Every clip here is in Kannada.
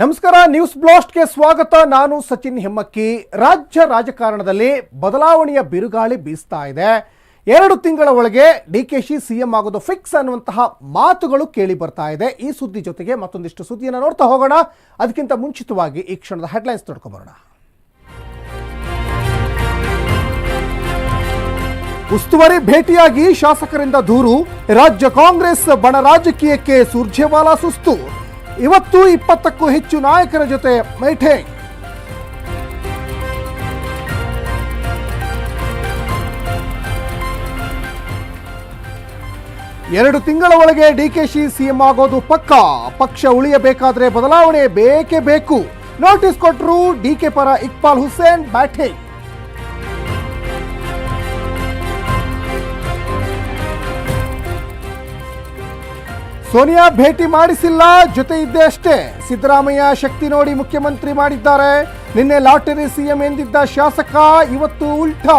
ನಮಸ್ಕಾರ ನ್ಯೂಸ್ ಬ್ಲಾಸ್ಟ್ಗೆ ಸ್ವಾಗತ. ನಾನು ಸಚಿನ್ ಹೆಮ್ಮಕ್ಕಿ. ರಾಜ್ಯ ರಾಜಕಾರಣದಲ್ಲಿ ಬದಲಾವಣೆಯ ಬಿರುಗಾಳಿ ಬೀಸ್ತಾ ಇದೆ. ಎರಡು ತಿಂಗಳ ಒಳಗೆ ಡಿ ಕೆ ಶಿ ಸಿಎಂ ಆಗೋದು ಫಿಕ್ಸ್ ಅನ್ನುವಂತಹ ಮಾತುಗಳು ಕೇಳಿ ಬರ್ತಾ ಇದೆ. ಈ ಸುದ್ದಿ ಜೊತೆಗೆ ಮತ್ತೊಂದಿಷ್ಟು ಸುದ್ದಿಯನ್ನು ನೋಡ್ತಾ ಹೋಗೋಣ. ಅದಕ್ಕಿಂತ ಮುಂಚಿತವಾಗಿ ಈ ಕ್ಷಣದ ಹೆಡ್ಲೈನ್ಸ್ ನೋಡ್ಕೊಬರೋಣ ಉಸ್ತುವಾರಿ ಭೇಟಿಯಾಗಿ ಶಾಸಕರಿಂದ ದೂರು. ರಾಜ್ಯ ಕಾಂಗ್ರೆಸ್ ಬಣ ರಾಜಕೀಯಕ್ಕೆ ಸುರ್ಜೇವಾಲಾ ಸುಸ್ತು. ಇವತ್ತು ಇಪ್ಪತ್ತಕ್ಕೂ ಹೆಚ್ಚು ನಾಯಕರ ಜೊತೆ ಮೈಠೇಂಗ್ ಎರಡು ತಿಂಗಳ ಒಳಗೆ ಡಿಕೆಶಿ ಸಿಎಂ ಆಗೋದು ಪಕ್ಕ. ಪಕ್ಷ ಉಳಿಯಬೇಕಾದ್ರೆ ಬದಲಾವಣೆ ಬೇಕೇ ಬೇಕು. ನೋಟಿಸ್ ಕೊಟ್ಟರು ಡಿಕೆ ಪರ ಇಕ್ಬಾಲ್ ಹುಸೇನ್ ಬ್ಯಾಟಿಂಗ್ ಸೋನಿಯಾ ಭೇಟಿ ಮಾಡಿಸಿಲ್ಲ ಜೊತೆ ಇದ್ದೇ ಅಷ್ಟೇ. ಸಿದ್ದರಾಮಯ್ಯ ಶಕ್ತಿ ನೋಡಿ ಮುಖ್ಯಮಂತ್ರಿ ಮಾಡಿದ್ದಾರೆ. ನಿನ್ನೆ ಲಾಟರಿ ಸಿಎಂ ಎಂದಿದ್ದ ಶಾಸಕ, ಇವತ್ತು ಉಲ್ಟಾ.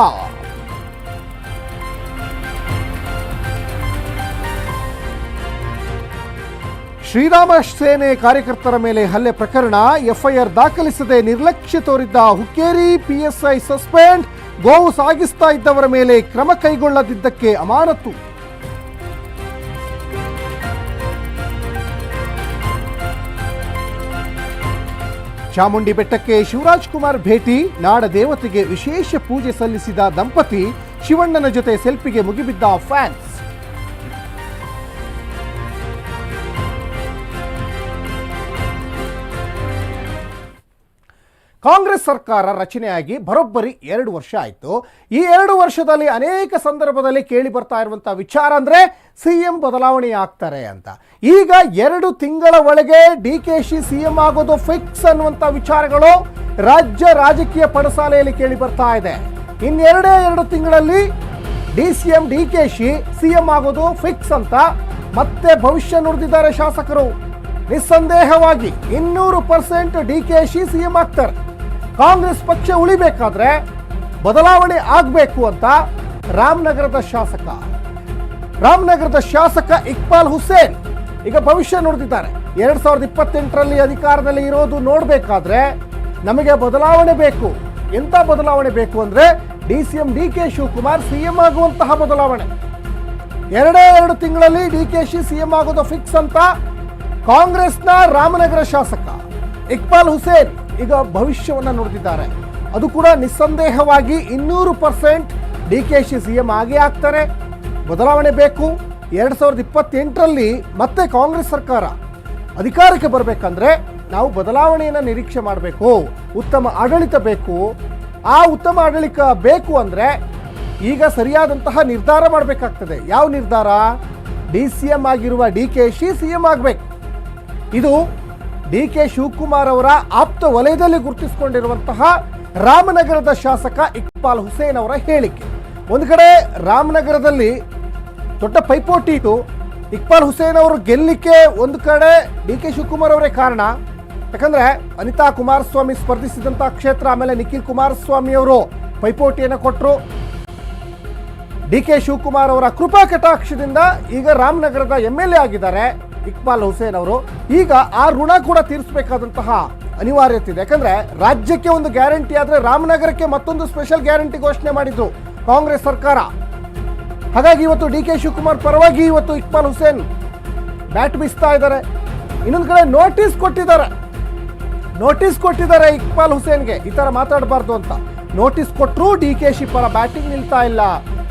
ಶ್ರೀರಾಮ ಸೇನೆ ಕಾರ್ಯಕರ್ತರ ಮೇಲೆ ಹಲ್ಲೆ ಪ್ರಕರಣ, ಎಫ್ಐಆರ್ ದಾಖಲಿಸದೆ ನಿರ್ಲಕ್ಷ್ಯ ತೋರಿದ್ದ ಹುಕ್ಕೇರಿ, ಪಿಎಸ್ಐ ಸಸ್ಪೆಂಡ್, ಗೋವು ಸಾಗಿಸ್ತಾ ಇದ್ದವರ ಮೇಲೆ ಕ್ರಮ ಕೈಗೊಳ್ಳದಿದ್ದಕ್ಕೆ ಅಮಾನತು ಚಾಮುಂಡಿ ಬೆಟ್ಟಕ್ಕೆ ಶಿವರಾಜ್ ಕುಮಾರ್ ಭೇಟಿ, ನಾಡ ದೇವತೆಗೆ ವಿಶೇಷ ಪೂಜೆ ಸಲ್ಲಿಸಿದ ದಂಪತಿ ಶಿವಣ್ಣನ ಜೊತೆ ಸೆಲ್ಫಿಗೆ ಮುಗಿಬಿದ್ದ ಫ್ಯಾನ್ಸ್. ಕಾಂಗ್ರೆಸ್ ಸರ್ಕಾರ ರಚನೆಯಾಗಿ ಬರೋಬ್ಬರಿ ಎರಡು ವರ್ಷ ಆಯಿತು. ಈ ಎರಡು ವರ್ಷದಲ್ಲಿ ಅನೇಕ ಸಂದರ್ಭದಲ್ಲಿ ಕೇಳಿ ಬರ್ತಾ ಇರುವಂತಹ ವಿಚಾರ ಅಂದರೆ ಸಿ ಎಂ ಬದಲಾವಣೆ ಆಗ್ತಾರೆ ಅಂತ. ಈಗ ಎರಡು ತಿಂಗಳ ಒಳಗೆ D K Shi C M ಆಗೋದು ಫಿಕ್ಸ್ ಅನ್ನುವಂಥ ವಿಚಾರಗಳು ರಾಜ್ಯ ರಾಜಕೀಯ ಪಡಸಾಲೆಯಲ್ಲಿ ಕೇಳಿ ಬರ್ತಾ ಇದೆ. ಇನ್ನೆರಡೇ ಎರಡು ತಿಂಗಳಲ್ಲಿ D C M, D K Shi C M ಆಗೋದು ಫಿಕ್ಸ್ ಅಂತ ಮತ್ತೆ ಭವಿಷ್ಯ ನುಡಿದಿದ್ದಾರೆ ಶಾಸಕರು. ನಿಸ್ಸಂದೇಹವಾಗಿ ಇನ್ನೂರು percent D K Shi C M ಆಗ್ತಾರೆ. ಕಾಂಗ್ರೆಸ್ ಪಕ್ಷ ಉಳಿಬೇಕಾದ್ರೆ ಬದಲಾವಣೆ ಆಗಬೇಕು ಅಂತ ರಾಮನಗರದ ಶಾಸಕ ರಾಮನಗರದ ಶಾಸಕ ಇಕ್ಬಾಲ್ ಹುಸೇನ್ ಈಗ ಭವಿಷ್ಯ ನೋಡ್ತಿದ್ದಾರೆ. ಎರಡ್ ಸಾವಿರದ ಇಪ್ಪತ್ತೆಂಟರಲ್ಲಿ ಅಧಿಕಾರದಲ್ಲಿ ಇರೋದು ನೋಡಬೇಕಾದ್ರೆ ನಮಗೆ ಬದಲಾವಣೆ ಬೇಕು. ಎಂಥ ಬದಲಾವಣೆ ಬೇಕು ಅಂದ್ರೆ D C M, D K Shivakumar C M ಆಗುವಂತಹ ಬದಲಾವಣೆ. ಎರಡೇ ಎರಡು ತಿಂಗಳಲ್ಲಿ D K Shi C M ಆಗೋದು ಫಿಕ್ಸ್ ಅಂತ ಕಾಂಗ್ರೆಸ್ನ ರಾಮನಗರ ಶಾಸಕ ಇಕ್ಬಾಲ್ ಹುಸೇನ್ ಈಗ ಭವಿಷ್ಯವನ್ನು ನೋಡ್ತಿದ್ದಾರೆ. ಅದು ಕೂಡ ನಿಸ್ಸಂದೇಹವಾಗಿ ಇನ್ನೂರು percent D K Shi C M ಆಗೇ ಆಗ್ತಾರೆ. ಬದಲಾವಣೆ ಬೇಕು. ಎರಡು ಸಾವಿರದ ಇಪ್ಪತ್ತೆಂಟರಲ್ಲಿ ಮತ್ತೆ ಕಾಂಗ್ರೆಸ್ ಸರ್ಕಾರ ಅಧಿಕಾರಕ್ಕೆ ಬರಬೇಕಂದ್ರೆ ನಾವು ಬದಲಾವಣೆಯನ್ನು ನಿರೀಕ್ಷೆ ಮಾಡಬೇಕು. ಉತ್ತಮ ಆಡಳಿತ ಬೇಕು. ಆ ಉತ್ತಮ ಆಡಳಿತ ಬೇಕು ಅಂದರೆ ಈಗ ಸರಿಯಾದಂತಹ ನಿರ್ಧಾರ ಮಾಡಬೇಕಾಗ್ತದೆ. ಯಾವ ನಿರ್ಧಾರ? ಡಿ ಸಿ ಎಂ ಆಗಿರುವ D K Shi C M ಆಗಬೇಕು. ಇದು ಡಿ ಕೆ ಶಿವಕುಮಾರ್ ಅವರ ಆಪ್ತ ವಲಯದಲ್ಲಿ ಗುರುತಿಸಿಕೊಂಡಿರುವಂತಹ ರಾಮನಗರದ ಶಾಸಕ ಇಕ್ಬಾಲ್ ಹುಸೇನ್ ಅವರ ಹೇಳಿಕೆ. ಒಂದು ಕಡೆ ರಾಮನಗರದಲ್ಲಿ ದೊಡ್ಡ ಪೈಪೋಟಿ ಇದು. ಇಕ್ಬಾಲ್ ಹುಸೇನ್ ಅವರು ಗೆಲ್ಲಿಕ್ಕೆ ಒಂದು ಕಡೆ ಡಿ ಕೆ ಶಿವಕುಮಾರ್ ಅವರೇ ಕಾರಣ. ಯಾಕಂದ್ರೆ ಅನಿತಾ ಕುಮಾರಸ್ವಾಮಿ ಸ್ಪರ್ಧಿಸಿದಂಥ ಕ್ಷೇತ್ರ, ಆಮೇಲೆ ನಿಖಿಲ್ ಕುಮಾರಸ್ವಾಮಿ ಅವರು ಪೈಪೋಟಿಯನ್ನು ಕೊಟ್ಟರು ಡಿ ಕೆ ಶಿವಕುಮಾರ್ ಅವರ ಕೃಪಾ ಕಟಾಕ್ಷದಿಂದ ಈಗ ರಾಮನಗರದ ಎಂ ಎಲ್ ಎ ಆಗಿದ್ದಾರೆ ಇಕ್ಬಾಲ್ ಹುಸೇನ್ ಅವರು. ಈಗ ಆ ಋಣ ಕೂಡ ತೀರಿಸಬೇಕಾದಂತಹ ಅನಿವಾರ್ಯತೆ ಇದೆ. ಯಾಕಂದ್ರೆ ರಾಜ್ಯಕ್ಕೆ ಒಂದು ಗ್ಯಾರಂಟಿ ಆದರೆ ರಾಮನಗರಕ್ಕೆ ಮತ್ತೊಂದು ಸ್ಪೆಷಲ್ ಗ್ಯಾರಂಟಿ ಘೋಷಣೆ ಮಾಡಿದ್ರು ಕಾಂಗ್ರೆಸ್ ಸರ್ಕಾರ. ಹಾಗಾಗಿ ಇವತ್ತು ಡಿ ಕೆ ಶಿವಕುಮಾರ್ ಪರವಾಗಿ ಇವತ್ತು ಇಕ್ಬಾಲ್ ಹುಸೇನ್ ಬ್ಯಾಟ್ ಬೀಸ್ತಾ ಇದ್ದಾರೆ. ಇನ್ನೊಂದು ಕಡೆ ನೋಟಿಸ್ ಕೊಟ್ಟಿದ್ದಾರೆ. ನೋಟಿಸ್ ಕೊಟ್ಟಿದ್ದಾರೆ ಇಕ್ಬಾಲ್ ಹುಸೇನ್ಗೆ. ಈ ಥರ ಮಾತಾಡಬಾರ್ದು ಅಂತ. ನೋಟಿಸ್ ಕೊಟ್ಟರು ಡಿ ಕೆ ಶಿ ಪರ ಬ್ಯಾಟಿಂಗ್ ನಿಲ್ತಾ ಇಲ್ಲ.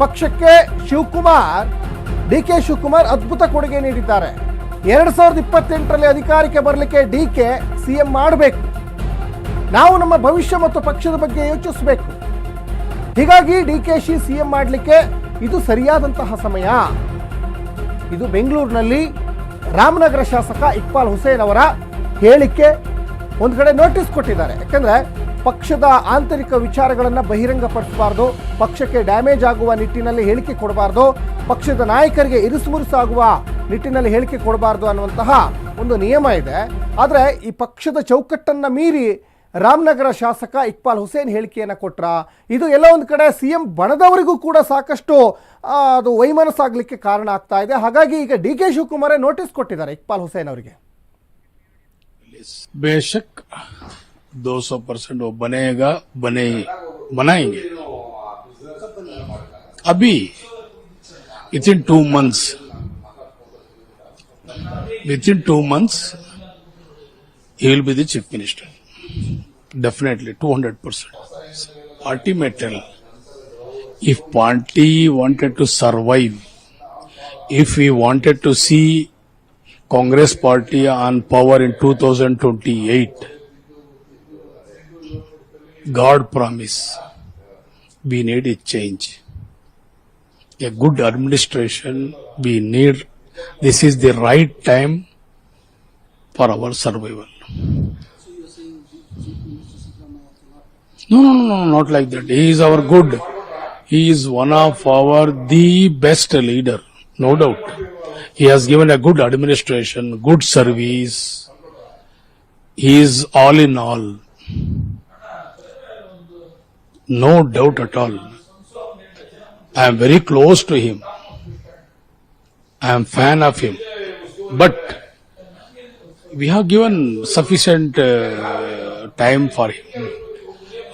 ಪಕ್ಷಕ್ಕೆ ಶಿವಕುಮಾರ್, ಡಿ ಕೆ ಶಿವಕುಮಾರ್ ಅದ್ಭುತ ಕೊಡುಗೆ ನೀಡಿದ್ದಾರೆ. ಎರಡು ಸಾವಿರದ ಇಪ್ಪತ್ತೆಂಟರಲ್ಲಿ ಅಧಿಕಾರಕ್ಕೆ ಬರಲಿಕ್ಕೆ ಡಿ ಕೆ ಸಿ ಎಂ ಮಾಡಬೇಕು. ನಾವು ನಮ್ಮ ಭವಿಷ್ಯ ಮತ್ತು ಪಕ್ಷದ ಬಗ್ಗೆ ಯೋಚಿಸಬೇಕು. ಹೀಗಾಗಿ D K Shi C M ಮಾಡಲಿಕ್ಕೆ ಇದು ಸರಿಯಾದಂತಹ ಸಮಯ. ಇದು ಬೆಂಗಳೂರಿನಲ್ಲಿ ರಾಮನಗರ ಶಾಸಕ ಇಕ್ಬಾಲ್ ಹುಸೇನ್ ಅವರ ಹೇಳಿಕೆ ಒಂದು ಕಡೆ ನೋಟಿಸ್ ಕೊಟ್ಟಿದ್ದಾರೆ. ಯಾಕಂದ್ರೆ ಪಕ್ಷದ ಆಂತರಿಕ ವಿಚಾರಗಳನ್ನು ಬಹಿರಂಗಪಡಿಸಬಾರ್ದು, ಪಕ್ಷಕ್ಕೆ ಡ್ಯಾಮೇಜ್ ಆಗುವ ನಿಟ್ಟಿನಲ್ಲಿ ಹೇಳಿಕೆ ಕೊಡಬಾರ್ದು, ಪಕ್ಷದ ನಾಯಕರಿಗೆ ಇರಿಸುಮುರುಸಾಗುವ ನಿಟ್ಟಿನಲ್ಲಿ ಹೇಳಿಕೆ ಕೊಡಬಾರ್ದು ಅನ್ನುವಂತಹ ಒಂದು ನಿಯಮ ಇದೆ. ಆದರೆ ಈ ಪಕ್ಷದ ಚೌಕಟ್ಟನ್ನು ಮೀರಿ ರಾಮನಗರ ಶಾಸಕ ಇಕ್ಬಾಲ್ ಹುಸೇನ್ ಹೇಳಿಕೆಯನ್ನು ಕೊಟ್ರ ಇದು ಎಲ್ಲ ಒಂದು ಕಡೆ ಸಿ ಎಂ ಬಣದವರಿಗೂ ಕೂಡ ಸಾಕಷ್ಟು ಆ, ಅದು ವೈಮನಸ್ಸಾಗಲಿಕ್ಕೆ ಕಾರಣ ಆಗ್ತಾ ಇದೆ ಹಾಗಾಗಿ ಈಗ ಡಿ ಕೆ ಶಿವಕುಮಾರೇ ನೋಟಿಸ್ ಕೊಟ್ಟಿದ್ದಾರೆ ಇಕ್ಬಾಲ್ ಹುಸೇನ್ ಅವರಿಗೆ बेशक 200 परसेंट वो बनेगा बने बनाएंगे अभी within two months within two months he will be the chief minister definitely 200 percent party may if party wanted to survive if we wanted to see Congress party on power in 2028, God promise, we need a change. A good administration, we need, this is the right time for our survival. No, no, no, no, not like that. He is our good. He is one of our the best leader, no doubt. He has given a good administration, good service. He is all in all. No doubt at all. I am very close to him. I am fan of him. But we have given sufficient uh, time for him.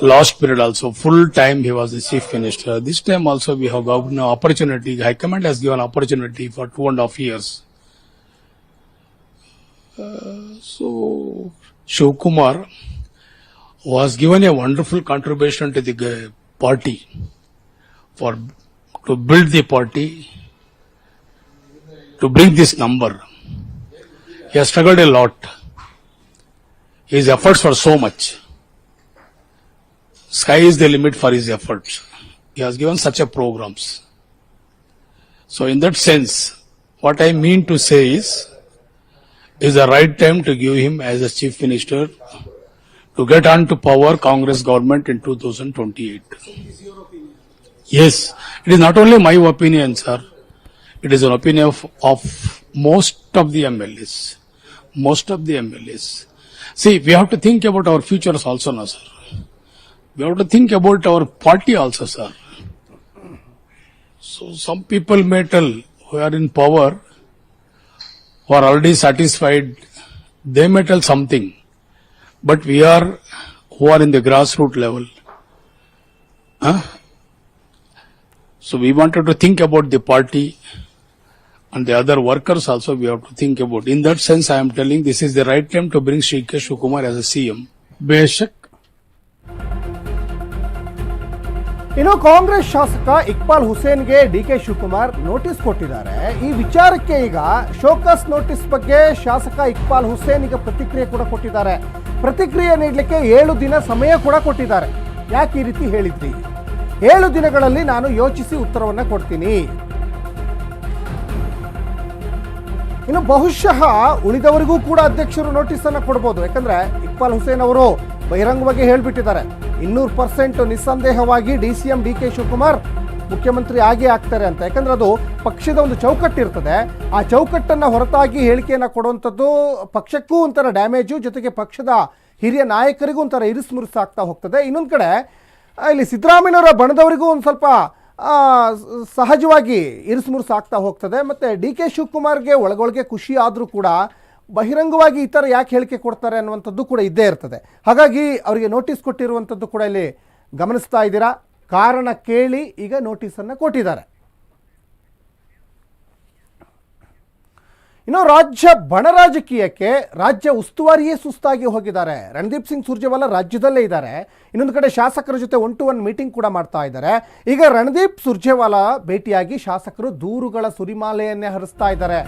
Last period also, full time he was the chief minister. This time also we have given opportunity. High Command has given opportunity for two and a half years. Uh, so Shiv Kumar was given a wonderful contribution to the party for to build the party to bring this number. He has struggled a lot. His efforts were so much. Sky is the limit for his efforts. He has given such a programs. So in that sense, what I mean to say is, is the right time to give him as a chief minister to get on to power Congress government in 2028. Yes, it is not only my opinion, sir. It is an opinion of, of most of the MLAs. Most of the MLAs. See, we have to think about our futures also now, sir. We have to think about our party also, sir. So some people may tell who are in power, who are already satisfied, they may tell something. But we are, who are in the grassroots level, huh? So we wanted to think about the party and the other workers also we have to think about. In that sense, I am telling this is the right time to bring Sri K. Shivakumar as a CM. बेशक ಇನ್ನು ಕಾಂಗ್ರೆಸ್ ಶಾಸಕ ಇಕ್ಬಾಲ್ ಹುಸೇನ್ಗೆ ಡಿ ಕೆ ಶಿವಕುಮಾರ್ ನೋಟಿಸ್ ಕೊಟ್ಟಿದ್ದಾರೆ. ಈ ವಿಚಾರಕ್ಕೆ ಈಗ ಶೋಕಸ್ ನೋಟಿಸ್ ಬಗ್ಗೆ ಶಾಸಕ ಇಕ್ಬಾಲ್ ಹುಸೇನ್ ಈಗ ಪ್ರತಿಕ್ರಿಯೆ ಕೂಡ ಕೊಟ್ಟಿದ್ದಾರೆ. ಪ್ರತಿಕ್ರಿಯೆ ನೀಡಲಿಕ್ಕೆ ಏಳು ದಿನ ಸಮಯ ಕೂಡ ಕೊಟ್ಟಿದ್ದಾರೆ. ಯಾಕೆ ಈ ರೀತಿ ಹೇಳಿದ್ರಿ? ಏಳು ದಿನಗಳಲ್ಲಿ ನಾನು ಯೋಚಿಸಿ ಉತ್ತರವನ್ನ ಕೊಡ್ತೀನಿ. ಇನ್ನು ಬಹುಶಃ ಉಳಿದವರಿಗೂ ಕೂಡ ಅಧ್ಯಕ್ಷರು ನೋಟಿಸ್ ಅನ್ನ ಕೊಡ್ಬೋದು. ಯಾಕಂದ್ರೆ ಇಕ್ಬಾಲ್ ಹುಸೇನ್ ಅವರು ಬಹಿರಂಗವಾಗಿ ಹೇಳಿಬಿಟ್ಟಿದ್ದಾರೆ. ಇನ್ನೂರು percent ನಿಸ್ಸಂದೇಹವಾಗಿ D C M, D K Shivakumar ಮುಖ್ಯಮಂತ್ರಿ ಆಗೇ ಆಗ್ತಾರೆ ಅಂತ. ಯಾಕಂದ್ರೆ ಅದು ಪಕ್ಷದ ಒಂದು ಚೌಕಟ್ಟಿರ್ತದೆ. ಆ ಚೌಕಟ್ಟನ್ನು ಹೊರತಾಗಿ ಹೇಳಿಕೆಯನ್ನು ಕೊಡುವಂಥದ್ದು ಪಕ್ಷಕ್ಕೂ ಒಂಥರ ಡ್ಯಾಮೇಜು, ಜೊತೆಗೆ ಪಕ್ಷದ ಹಿರಿಯ ನಾಯಕರಿಗೂ ಒಂಥರ ಇರಿಸು ಮುರುಸು ಆಗ್ತಾ ಹೋಗ್ತದೆ. ಇನ್ನೊಂದು ಕಡೆ ಇಲ್ಲಿ ಸಿದ್ದರಾಮಯ್ಯವರ ಬಣದವರಿಗೂ ಒಂದು ಸ್ವಲ್ಪ ಸಹಜವಾಗಿ ಇರಿಸು ಮುರುಸು ಆಗ್ತಾ ಹೋಗ್ತದೆ. ಮತ್ತು ಡಿ ಕೆ ಶಿವಕುಮಾರ್ಗೆ ಒಳಗೊಳಗೆ ಖುಷಿ ಆದರೂ ಕೂಡ ಬಹಿರಂಗವಾಗಿ ಈ ಥರ ಯಾಕೆ ಹೇಳಿಕೆ ಕೊಡ್ತಾರೆ ಅನ್ನುವಂಥದ್ದು ಕೂಡ ಇದ್ದೇ ಇರ್ತದೆ. ಹಾಗಾಗಿ ಅವರಿಗೆ ನೋಟಿಸ್ ಕೊಟ್ಟಿರುವಂಥದ್ದು ಕೂಡ ಇಲ್ಲಿ ಗಮನಿಸ್ತಾ ಇದ್ದೀರಾ. ಕಾರಣ ಕೇಳಿ ಈಗ ನೋಟಿಸನ್ನು ಕೊಟ್ಟಿದ್ದಾರೆ. ಇನ್ನು ರಾಜ್ಯ ಬಣ ರಾಜಕೀಯಕ್ಕೆ ರಾಜ್ಯ ಉಸ್ತುವಾರಿಯೇ ಸುಸ್ತಾಗಿ ಹೋಗಿದ್ದಾರೆ. ರಣದೀಪ್ ಸಿಂಗ್ ಸುರ್ಜೇವಾಲಾ ರಾಜ್ಯದಲ್ಲೇ ಇದ್ದಾರೆ. ಇನ್ನೊಂದು ಕಡೆ ಶಾಸಕರ ಜೊತೆ ಒನ್ ಟು ಒನ್ ಮೀಟಿಂಗ್ ಕೂಡ ಮಾಡ್ತಾ ಇದ್ದಾರೆ. ಈಗ ರಣದೀಪ್ ಸುರ್ಜೇವಾಲಾ ಭೇಟಿಯಾಗಿ ಶಾಸಕರು ದೂರುಗಳ ಸುರಿಮಾಲೆಯನ್ನೇ ಹರಿಸ್ತಾ ಇದ್ದಾರೆ.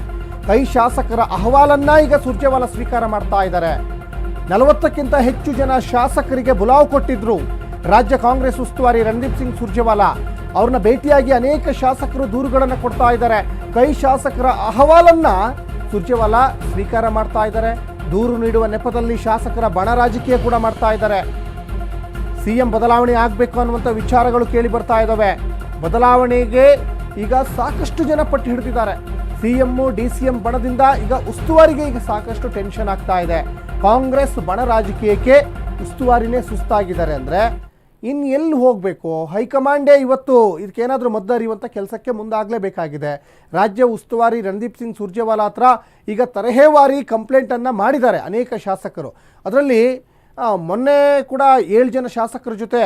ಕೈ ಶಾಸಕರ ಅಹವಾಲನ್ನ ಈಗ ಸುರ್ಜೇವಾಲಾ ಸ್ವೀಕಾರ ಮಾಡ್ತಾ ಇದ್ದಾರೆ. ನಲವತ್ತಕ್ಕಿಂತ ಹೆಚ್ಚು ಜನ ಶಾಸಕರಿಗೆ ಬುಲಾವ್ ಕೊಟ್ಟಿದ್ರು. ರಾಜ್ಯ ಕಾಂಗ್ರೆಸ್ ಉಸ್ತುವಾರಿ ರಣದೀಪ್ ಸಿಂಗ್ ಸುರ್ಜೇವಾಲಾ ಅವ್ರನ್ನ ಭೇಟಿಯಾಗಿ ಅನೇಕ ಶಾಸಕರು ದೂರುಗಳನ್ನು ಕೊಡ್ತಾ ಇದ್ದಾರೆ. ಕೈ ಶಾಸಕರ ಅಹವಾಲನ್ನ ಸುರ್ಜೇವಾಲಾ ಸ್ವೀಕಾರ ಮಾಡ್ತಾ ಇದ್ದಾರೆ. ದೂರು ನೀಡುವ ನೆಪದಲ್ಲಿ ಶಾಸಕರ ಬಣ ರಾಜಕೀಯ ಕೂಡ ಮಾಡ್ತಾ ಇದ್ದಾರೆ. ಸಿಎಂ ಬದಲಾವಣೆ ಆಗಬೇಕು ಅನ್ನುವಂಥ ವಿಚಾರಗಳು ಕೇಳಿ ಬರ್ತಾ ಇದ್ದಾವೆ. ಬದಲಾವಣೆಗೆ ಈಗ ಸಾಕಷ್ಟು ಜನ ಪಟ್ಟು ಹಿಡಿದಿದ್ದಾರೆ. ಸಿಎಂ ಡಿ ಸಿ ಬಣದಿಂದ ಈಗ ಉಸ್ತುವಾರಿಗೆ ಈಗ ಸಾಕಷ್ಟು ಟೆನ್ಷನ್ ಆಗ್ತಾ ಇದೆ. ಕಾಂಗ್ರೆಸ್ ಬಣ ರಾಜಕೀಯಕ್ಕೆ ಉಸ್ತುವಾರಿನೇ ಸುಸ್ತಾಗಿದ್ದಾರೆ ಅಂದರೆ ಇನ್ನು ಎಲ್ಲಿ ಹೋಗಬೇಕು? ಹೈಕಮಾಂಡೇ ಇವತ್ತು ಇದಕ್ಕೇನಾದರೂ ಮದ್ದರಿಯುವಂಥ ಕೆಲಸಕ್ಕೆ ಮುಂದಾಗಲೇಬೇಕಾಗಿದೆ. ರಾಜ್ಯ ಉಸ್ತುವಾರಿ ರಣದೀಪ್ ಸಿಂಗ್ ಸುರ್ಜೇವಾಲಾ ಹತ್ರ ಈಗ ತರಹೇವಾರಿ ಕಂಪ್ಲೇಂಟನ್ನು ಮಾಡಿದ್ದಾರೆ ಅನೇಕ ಶಾಸಕರು. ಅದರಲ್ಲಿ ಮೊನ್ನೆ ಕೂಡ ಏಳು ಜನ ಶಾಸಕರ ಜೊತೆ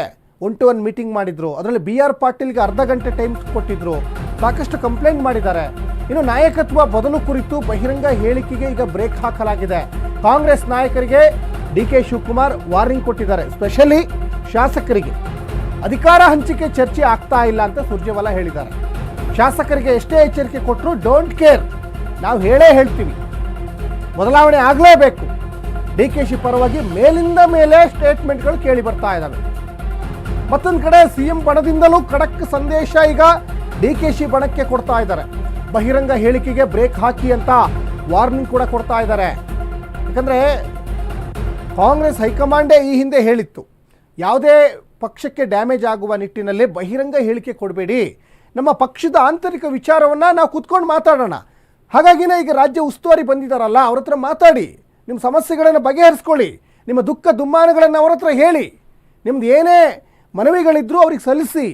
ಒನ್ ಟು ಒನ್ ಮೀಟಿಂಗ್ ಮಾಡಿದರು. ಅದರಲ್ಲಿ ಬಿ ಆರ್ ಪಾಟೀಲ್ಗೆ ಅರ್ಧ ಗಂಟೆ ಟೈಮ್ ಕೊಟ್ಟಿದ್ದರು ಸಾಕಷ್ಟು ಕಂಪ್ಲೇಂಟ್ ಮಾಡಿದ್ದಾರೆ. ಇನ್ನು ನಾಯಕತ್ವ ಬದಲು ಕುರಿತು ಬಹಿರಂಗ ಹೇಳಿಕೆಗೆ ಈಗ ಬ್ರೇಕ್ ಹಾಕಲಾಗಿದೆ. ಕಾಂಗ್ರೆಸ್ ನಾಯಕರಿಗೆ ಡಿ ಕೆ ಶಿವಕುಮಾರ್ ವಾರ್ನಿಂಗ್ ಕೊಟ್ಟಿದ್ದಾರೆ. ಸ್ಪೆಷಲಿ ಶಾಸಕರಿಗೆ. ಅಧಿಕಾರ ಹಂಚಿಕೆ ಚರ್ಚೆ ಆಗ್ತಾ ಇಲ್ಲ ಅಂತ ಸುರ್ಜೇವಾಲಾ ಹೇಳಿದ್ದಾರೆ. ಶಾಸಕರಿಗೆ ಎಷ್ಟೇ ಎಚ್ಚರಿಕೆ ಕೊಟ್ಟರು ಡೋಂಟ್ ಕೇರ್. ನಾವು ಹೇಳೇ ಹೇಳ್ತೀವಿ. ಬದಲಾವಣೆ ಆಗಲೇಬೇಕು. ಡಿ ಕೆ ಶಿ ಪರವಾಗಿ ಮೇಲಿಂದ ಮೇಲೆ ಸ್ಟೇಟ್ಮೆಂಟ್ಗಳು ಕೇಳಿ ಬರ್ತಾ ಇದ್ದಾವೆ. ಮತ್ತೊಂದು ಕಡೆ ಸಿಎಂ ಬಣದಿಂದಲೂ ಖಡಕ್ ಸಂದೇಶ ಈಗ ಡಿ ಕೆ ಶಿ ಬಣಕ್ಕೆ ಕೊಡ್ತಾ ಇದ್ದಾರೆ. ಬಹಿರಂಗ ಹೇಳಿಕೆಗೆ ಬ್ರೇಕ್ ಹಾಕಿ ಅಂತ ವಾರ್ನಿಂಗ್ ಕೂಡ ಕೊಡ್ತಾ ಇದ್ದಾರೆ. ಯಾಕಂದರೆ ಕಾಂಗ್ರೆಸ್ ಹೈಕಮಾಂಡೇ ಈ ಹಿಂದೆ ಹೇಳಿತ್ತು, ಯಾವುದೇ ಪಕ್ಷಕ್ಕೆ ಡ್ಯಾಮೇಜ್ ಆಗುವ ನಿಟ್ಟಿನಲ್ಲಿ ಬಹಿರಂಗ ಹೇಳಿಕೆ ಕೊಡಬೇಡಿ. ನಮ್ಮ ಪಕ್ಷದ ಆಂತರಿಕ ವಿಚಾರವನ್ನು ನಾವು ಕೂತ್ಕೊಂಡು ಮಾತಾಡೋಣ. ಹಾಗಾಗಿನೇ ಈಗ ರಾಜ್ಯ ಉಸ್ತುವಾರಿ ಬಂದಿದ್ದಾರಲ್ಲ ಅವ್ರ ಹತ್ರ ಮಾತಾಡಿ. ನಿಮ್ಮ ಸಮಸ್ಯೆಗಳನ್ನು ಬಗೆಹರಿಸ್ಕೊಳ್ಳಿ. ನಿಮ್ಮ ದುಃಖ ದುಮ್ಮಾನಗಳನ್ನು ಅವ್ರ ಹತ್ರ ಹೇಳಿ. ನಿಮ್ದು ಏನೇ ಮನವಿಗಳಿದ್ರೂ ಅವ್ರಿಗೆ ಸಲ್ಲಿಸಿ.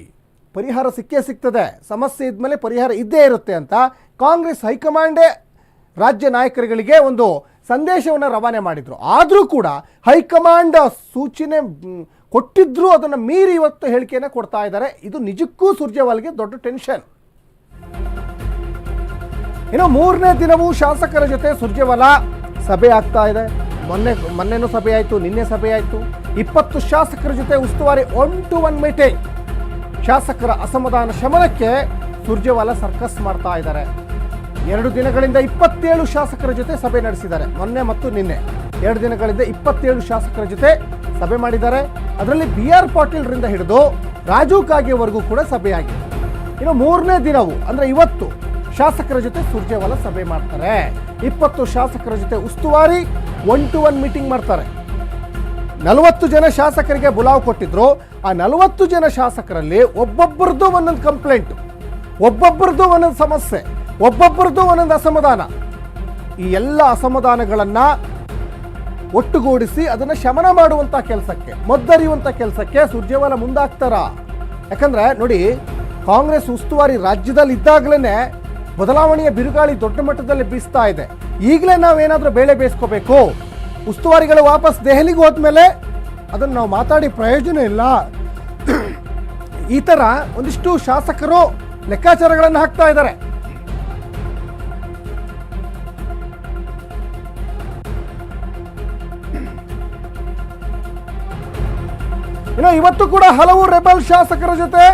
ಪರಿಹಾರ ಸಿಕ್ಕೇ ಸಿಗ್ತದೆ. ಸಮಸ್ಯೆ ಇದ್ಮೇಲೆ ಪರಿಹಾರ ಇದ್ದೇ ಇರುತ್ತೆ ಅಂತ ಕಾಂಗ್ರೆಸ್ ಹೈಕಮಾಂಡೇ ರಾಜ್ಯ ನಾಯಕರುಗಳಿಗೆ ಒಂದು ಸಂದೇಶವನ್ನು ರವಾನೆ ಮಾಡಿದರು. ಆದರೂ ಕೂಡ ಹೈಕಮಾಂಡ್ ಸೂಚನೆ ಕೊಟ್ಟಿದ್ರು ಅದನ್ನು ಮೀರಿ ಇವತ್ತು ಹೇಳಿಕೆಯನ್ನು ಕೊಡ್ತಾ ಇದ್ದಾರೆ. ಇದು ನಿಜಕ್ಕೂ ಸುರ್ಜೇವಾಲ್ಗೆ ದೊಡ್ಡ ಟೆನ್ಷನ್. ಇನ್ನು ಮೂರನೇ ದಿನವೂ ಶಾಸಕರ ಜೊತೆ ಸುರ್ಜೇವಾಲ ಸಭೆ ಆಗ್ತಾ ಇದೆ. ಮೊನ್ನೆ, ಮೊನ್ನೆನೂ ಸಭೆ ಆಯಿತು, ನಿನ್ನೆ ಸಭೆ ಆಯಿತು. ಇಪ್ಪತ್ತು ಶಾಸಕರ ಜೊತೆ ಉಸ್ತುವಾರಿ ಒನ್ ಟು ಒನ್ ಮೀಟಿಂಗ್ ಶಾಸಕರ ಅಸಮಾಧಾನ ಶಮನಕ್ಕೆ ಸುರ್ಜೇವಾಲಾ ಸರ್ಕಸ್ ಮಾಡ್ತಾ ಇದ್ದಾರೆ. ಎರಡು ದಿನಗಳಿಂದ ಇಪ್ಪತ್ತೇಳು ಶಾಸಕರ ಜೊತೆ ಸಭೆ ನಡೆಸಿದ್ದಾರೆ. ಮೊನ್ನೆ ಮತ್ತು ನಿನ್ನೆ. ಎರಡು ದಿನಗಳಿಂದ ಇಪ್ಪತ್ತೇಳು ಶಾಸಕರ ಜೊತೆ ಸಭೆ ಮಾಡಿದ್ದಾರೆ. ಅದರಲ್ಲಿ ಬಿ ಆರ್ ಪಾಟೀಲ್ರಿಂದ ಹಿಡಿದು ರಾಜು ಕಾಗೆವರೆಗೂ ಕೂಡ ಸಭೆಯಾಗಿದೆ. ಇನ್ನು ಮೂರನೇ ದಿನವು, ಅಂದರೆ ಇವತ್ತು, ಶಾಸಕರ ಜೊತೆ ಸುರ್ಜೇವಾಲಾ ಸಭೆ ಮಾಡ್ತಾರೆ. ಇಪ್ಪತ್ತು ಶಾಸಕರ ಜೊತೆ ಉಸ್ತುವಾರಿ ಒನ್ ಟು ಒನ್ ಮೀಟಿಂಗ್ ಮಾಡ್ತಾರೆ. ನಲವತ್ತು ಜನ ಶಾಸಕರಿಗೆ ಬುಲಾವ್ ಕೊಟ್ಟಿದ್ರು. ಆ ನಲವತ್ತು ಜನ ಶಾಸಕರಲ್ಲಿ ಒಬ್ಬೊಬ್ಬರದ್ದು ಒಂದೊಂದು ಕಂಪ್ಲೇಂಟ್ ಒಬ್ಬೊಬ್ಬರದ್ದು ಒಂದೊಂದು ಸಮಸ್ಯೆ, ಒಬ್ಬೊಬ್ಬರದ್ದು ಒಂದೊಂದು ಅಸಮಾಧಾನ. ಈ ಎಲ್ಲ ಅಸಮಾಧಾನಗಳನ್ನು ಒಟ್ಟುಗೂಡಿಸಿ ಅದನ್ನು ಶಮನ ಮಾಡುವಂಥ ಕೆಲಸಕ್ಕೆ ಮದ್ದರಿಯುವಂಥ ಕೆಲಸಕ್ಕೆ ಸುರ್ಜೇವಾಲ ಮುಂದಾಗ್ತಾರ? ಯಾಕಂದ್ರೆ ನೋಡಿ, ಕಾಂಗ್ರೆಸ್ ಉಸ್ತುವಾರಿ ರಾಜ್ಯದಲ್ಲಿ ಇದ್ದಾಗಲೇ ಬದಲಾವಣೆಯ ಬಿರುಗಾಳಿ ದೊಡ್ಡ ಮಟ್ಟದಲ್ಲಿ ಬೀಸ್ತಾ ಇದೆ. ಈಗಲೇ ನಾವೇನಾದರೂ ಬೇಳೆ ಬೇಯಿಸ್ಕೋಬೇಕು? ಉಸ್ತುವಾರಿಗಳು ವಾಪಸ್ ದೆಹಲಿಗೆ ಹೋದ್ಮೇಲೆ ಅದನ್ನು ನಾವು ಮಾತಾಡಿ ಪ್ರಯೋಜನ ಇಲ್ಲ. ಈ ಥರ ಒಂದಿಷ್ಟು ಶಾಸಕರು ಲೆಕ್ಕಾಚಾರಗಳನ್ನು ಹಾಕ್ತಾ ಇದ್ದಾರೆ. ಇನ್ನು ಇವತ್ತು ಕೂಡ ಹಲವು ರೆಬಲ್ ಶಾಸಕರ ಜೊತೆ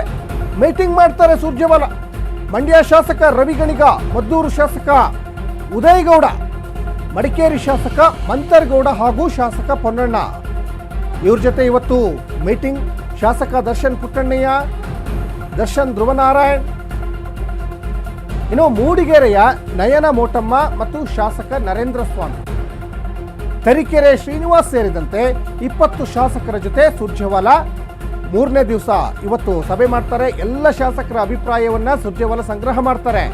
ಮೀಟಿಂಗ್ ಮಾಡ್ತಾರೆ ಸುರ್ಜೇವಾಲಾ ಮಂಡ್ಯ ಶಾಸಕ ರವಿ ಗಣಿಗ ಮದ್ದೂರು ಶಾಸಕ ಉದಯ್ ಗೌಡ ಮಡಿಕೇರಿ ಶಾಸಕ ಮಂತರ್ಗೌಡ ಹಾಗೂ ಶಾಸಕ ಪೊನ್ನಣ್ಣ. ಇವ್ರ ಜೊತೆ ಇವತ್ತು ಮೀಟಿಂಗ್. ಶಾಸಕ ದರ್ಶನ್ ಪುಟ್ಟಣ್ಣಯ್ಯ, ದರ್ಶನ್ ಧ್ರುವನಾರಾಯಣ್. ಇನ್ನು ಮೂಡಿಗೆರೆಯ ನಯನ ಮೋಟಮ್ಮ ಮತ್ತು ಶಾಸಕ ನರೇಂದ್ರ ಸ್ವಾಮಿ. ತರೀಕೆರೆ ಶ್ರೀನಿವಾಸ್ ಸೇರಿದಂತೆ ಇಪ್ಪತ್ತು ಶಾಸಕರ ಜೊತೆ ಸುರ್ಜೇವಾಲಾ. ಮೂರನೇ ದಿವಸ ಇವತ್ತು ಸಭೆ ಮಾಡ್ತಾರೆ. ಎಲ್ಲ ಶಾಸಕರ ಅಭಿಪ್ರಾಯವನ್ನ ಸುರ್ಜೇವಾಲಾ ಸಂಗ್ರಹ ಮಾಡ್ತಾರೆ.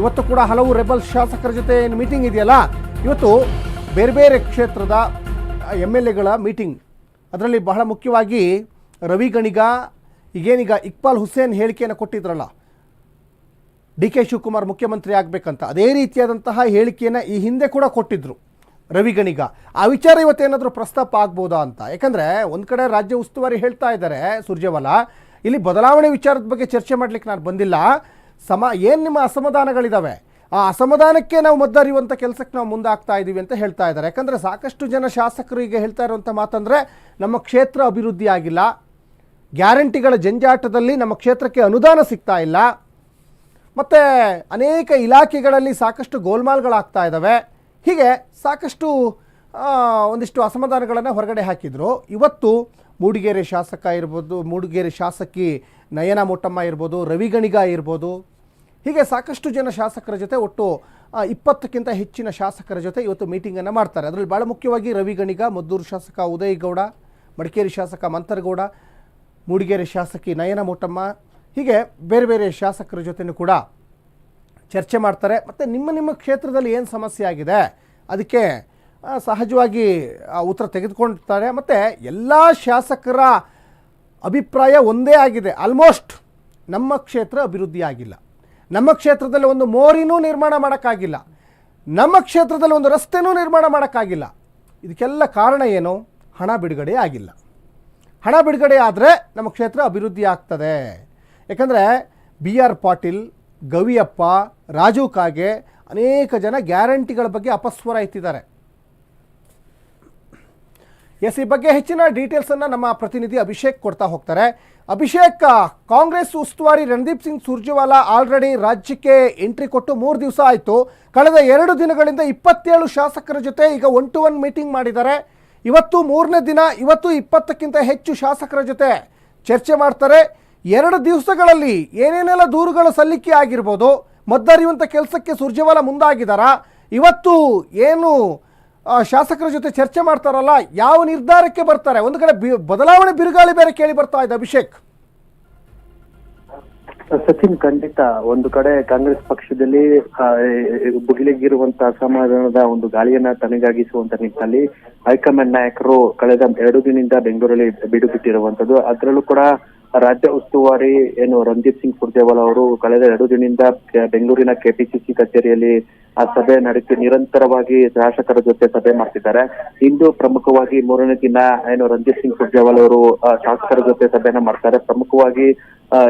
ಇವತ್ತು ಕೂಡ ಹಲವು ರೆಬಲ್ ಶಾಸಕರ ಜೊತೆ ಏನು ಮೀಟಿಂಗ್ ಇದೆಯಲ್ಲ ಇವತ್ತು ಬೇರೆ ಬೇರೆ ಕ್ಷೇತ್ರದ ಎಂ ಎಲ್ ಎಗಳ ಮೀಟಿಂಗ್. ಅದರಲ್ಲಿ ಬಹಳ ಮುಖ್ಯವಾಗಿ ರವಿ ಗಣಿಗ, ಈಗೇನೀಗ ಇಕ್ಬಾಲ್ ಹುಸೇನ್ ಹೇಳಿಕೆಯನ್ನು ಕೊಟ್ಟಿದ್ರಲ್ಲ. ಡಿ ಕೆ ಶಿವಕುಮಾರ್ ಮುಖ್ಯಮಂತ್ರಿ ಆಗಬೇಕಂತ. ಅದೇ ರೀತಿಯಾದಂತಹ ಹೇಳಿಕೆಯನ್ನು ಈ ಹಿಂದೆ ಕೂಡ ಕೊಟ್ಟಿದ್ದರು ರವಿ ಗಣಿಗ. ಆ ವಿಚಾರ ಇವತ್ತೇನಾದರೂ ಪ್ರಸ್ತಾಪ ಆಗ್ಬೋದಾ ಅಂತ. ಯಾಕಂದರೆ ಒಂದು ಕಡೆ ರಾಜ್ಯ ಉಸ್ತುವಾರಿ ಹೇಳ್ತಾ ಇದ್ದಾರೆ ಸುರ್ಜೇವಾಲಾ. ಇಲ್ಲಿ ಬದಲಾವಣೆ ವಿಚಾರದ ಬಗ್ಗೆ ಚರ್ಚೆ ಮಾಡ್ಲಿಕ್ಕೆ ನಾನು ಬಂದಿಲ್ಲ. ಸಮ ಏನು ನಿಮ್ಮ ಅಸಮಾಧಾನಗಳಿದ್ದಾವೆ ಆ ಅಸಮಾಧಾನಕ್ಕೆ ನಾವು ಮದ್ದರಿಯುವಂಥ ಕೆಲಸಕ್ಕೆ ನಾವು ಮುಂದಾಗ್ತಾ ಇದ್ದೀವಿ ಅಂತ ಹೇಳ್ತಾ ಇದ್ದಾರೆ. ಯಾಕಂದರೆ ಸಾಕಷ್ಟು ಜನ ಶಾಸಕರು ಈಗ ಹೇಳ್ತಾ ಇರುವಂಥ ಮಾತಂದರೆ ನಮ್ಮ ಕ್ಷೇತ್ರ ಅಭಿವೃದ್ಧಿ ಆಗಿಲ್ಲ. ಗ್ಯಾರಂಟಿಗಳ ಜಂಜಾಟದಲ್ಲಿ ನಮ್ಮ ಕ್ಷೇತ್ರಕ್ಕೆ ಅನುದಾನ ಸಿಗ್ತಾ ಇಲ್ಲ. ಮತ್ತು ಅನೇಕ ಇಲಾಖೆಗಳಲ್ಲಿ ಸಾಕಷ್ಟು ಗೋಲ್ಮಾಲ್ಗಳಾಗ್ತಾ ಇದ್ದಾವೆ. ಹೀಗೆ ಸಾಕಷ್ಟು ಒಂದಿಷ್ಟು ಅಸಮಾಧಾನಗಳನ್ನು ಹೊರಗಡೆ ಹಾಕಿದರು. ಇವತ್ತು ಮೂಡಿಗೆರೆ ಶಾಸಕ ಇರ್ಬೋದು, ಮೂಡಿಗೆರೆ ಶಾಸಕಿ ನಯನ ಮೊಟ್ಟಮ್ಮ ಇರ್ಬೋದು, ರವಿಗಣಿಗ ಇರ್ಬೋದು ಹೀಗೆ ಸಾಕಷ್ಟು ಜನ ಶಾಸಕರ ಜೊತೆ ಒಟ್ಟು ಇಪ್ಪತ್ತಕ್ಕಿಂತ ಹೆಚ್ಚಿನ ಶಾಸಕರ ಜೊತೆ ಇವತ್ತು ಮೀಟಿಂಗನ್ನು ಮಾಡ್ತಾರೆ. ಅದರಲ್ಲಿ ಭಾಳ ಮುಖ್ಯವಾಗಿ ರವಿಗಣಿಗ ಮದ್ದೂರು ಶಾಸಕ ಉದಯ್ ಗೌಡ ಮಡಿಕೇರಿ ಶಾಸಕ ಮಂತರಗೌಡ, ಮೂಡಿಗೆರೆ ಶಾಸಕಿ ನಯನ ಮೋಟಮ್ಮ, ಹೀಗೆ ಬೇರೆ ಬೇರೆ ಶಾಸಕರ ಜೊತೆನೂ ಕೂಡ ಚರ್ಚೆ ಮಾಡ್ತಾರೆ. ಮತ್ತು ನಿಮ್ಮ ನಿಮ್ಮ ಕ್ಷೇತ್ರದಲ್ಲಿ ಏನು ಸಮಸ್ಯೆ ಆಗಿದೆ? ಅದಕ್ಕೆ ಸಹಜವಾಗಿ ಉತ್ತರ ತೆಗೆದುಕೊಳ್ತಾರೆ ಮತ್ತು ಎಲ್ಲ ಶಾಸಕರ ಅಭಿಪ್ರಾಯ ಒಂದೇ ಆಗಿದೆ. ಆಲ್ಮೋಸ್ಟ್ ನಮ್ಮ ಕ್ಷೇತ್ರ ಅಭಿವೃದ್ಧಿ ಆಗಿಲ್ಲ. ನಮ್ಮ ಕ್ಷೇತ್ರದಲ್ಲಿ ಒಂದು ಮೋರಿನೂ ನಿರ್ಮಾಣ ಮಾಡೋಕ್ಕಾಗಿಲ್ಲ. ನಮ್ಮ ಕ್ಷೇತ್ರದಲ್ಲಿ ಒಂದು ರಸ್ತೆನೂ ನಿರ್ಮಾಣ ಮಾಡೋಕ್ಕಾಗಿಲ್ಲ. ಇದಕ್ಕೆಲ್ಲ ಕಾರಣ ಏನು? ಹಣ ಬಿಡುಗಡೆ ಆಗಿಲ್ಲ. ಹಣ ಬಿಡುಗಡೆ ಆದರೆ ನಮ್ಮ ಕ್ಷೇತ್ರ ಅಭಿವೃದ್ಧಿ ಆಗ್ತದೆ. ಯಾಕಂದರೆ ಬಿ ಆರ್ ಪಾಟೀಲ್, ಗವಿಯಪ್ಪ, ರಾಜು ಕಾಗೆ ಅನೇಕ ಜನ ಗ್ಯಾರಂಟಿಗಳ ಬಗ್ಗೆ ಅಪಸ್ವರ ಎತ್ತಿದ್ದಾರೆ. ಎಸ್, ಈ ಬಗ್ಗೆ ಹೆಚ್ಚಿನ ಡೀಟೇಲ್ಸನ್ನು ನಮ್ಮ ಪ್ರತಿನಿಧಿ ಅಭಿಷೇಕ್ ಕೊಡ್ತಾ ಹೋಗ್ತಾರೆ. ಅಭಿಷೇಕ್. ಕಾಂಗ್ರೆಸ್ ಉಸ್ತುವಾರಿ ರಣದೀಪ್ ಸಿಂಗ್ ಸುರ್ಜೇವಾಲಾ ಆಲ್ರೆಡಿ ರಾಜ್ಯಕ್ಕೆ ಎಂಟ್ರಿ ಕೊಟ್ಟು ಮೂರು ದಿವಸ ಆಯಿತು. ಕಳೆದ ಎರಡು ದಿನಗಳಿಂದ ಇಪ್ಪತ್ತೇಳು ಶಾಸಕರ ಜೊತೆ ಈಗ ಒನ್ ಟು ಒನ್ ಮೀಟಿಂಗ್ ಮಾಡಿದ್ದಾರೆ. ಇವತ್ತು ಮೂರನೇ ದಿನ, ಇವತ್ತು ಇಪ್ಪತ್ತಕ್ಕಿಂತ ಹೆಚ್ಚು ಶಾಸಕರ ಜೊತೆ ಚರ್ಚೆ ಮಾಡ್ತಾರೆ. ಎರಡು ದಿವಸಗಳಲ್ಲಿ ಏನೇನೆಲ್ಲ ದೂರುಗಳು ಸಲ್ಲಿಕೆ ಆಗಿರ್ಬೋದು ಮದ್ದರಿಯುವಂಥ ಕೆಲಸಕ್ಕೆ ಸುರ್ಜೇವಾಲಾ ಮುಂದಾಗಿದ್ದಾರಾ? ಇವತ್ತು ಏನು ಶಾಸಕರ ಜೊತೆ ಚರ್ಚೆ ಮಾಡ್ತಾರಲ್ಲ, ಯಾವ ನಿರ್ಧಾರಕ್ಕೆ ಬರ್ತಾರೆ? ಒಂದು ಕಡೆ ಬದಲಾವಣೆ ಬಿರುಗಾಳಿ ಬೇರೆ ಕೇಳಿ ಬರ್ತಾ ಇದೆ ಅಭಿಷೇಕ್. ಸಚಿನ್, ಖಂಡಿತ. ಒಂದು ಕಡೆ ಕಾಂಗ್ರೆಸ್ ಪಕ್ಷದಲ್ಲಿ ಬುಗಿಲಿಗಿರುವಂತಹ ಅಸಮಾಧಾನದ ಒಂದು ಗಾಳಿಯನ್ನ ತನಗಾಗಿಸುವಂತ ನಿಟ್ಟಿನಲ್ಲಿ ಹೈಕಮಾಂಡ್ ನಾಯಕರು ಕಳೆದ ಎರಡು ದಿನದಿಂದ ಬೆಂಗಳೂರಲ್ಲಿ ಬಿಡುಬಿಟ್ಟಿರುವಂತದ್ದು ಅದರಲ್ಲೂ ಕೂಡ ರಾಜ್ಯ ಉಸ್ತುವಾರಿ ಏನು ರಂಜಿತ್ ಸಿಂಗ್ ಸುರ್ಜೇವಾಲಾ ಅವರು ಕಳೆದ ಎರಡು ದಿನದಿಂದ ಬೆಂಗಳೂರಿನ ಕೆಪಿಸಿಸಿ ಕಚೇರಿಯಲ್ಲಿ ಆ ಸಭೆ ನಡೆಸಿ ನಿರಂತರವಾಗಿ ಶಾಸಕರ ಜೊತೆ ಸಭೆ ಮಾಡ್ತಿದ್ದಾರೆ. ಇಂದು ಪ್ರಮುಖವಾಗಿ ಮೂರನೇ ದಿನ ಏನು ರಂಜಿತ್ ಸಿಂಗ್ ಸುರ್ಜೇವಾಲ್ ಅವರು ಶಾಸಕರ ಜೊತೆ ಸಭೆಯನ್ನ ಮಾಡ್ತಾರೆ. ಪ್ರಮುಖವಾಗಿ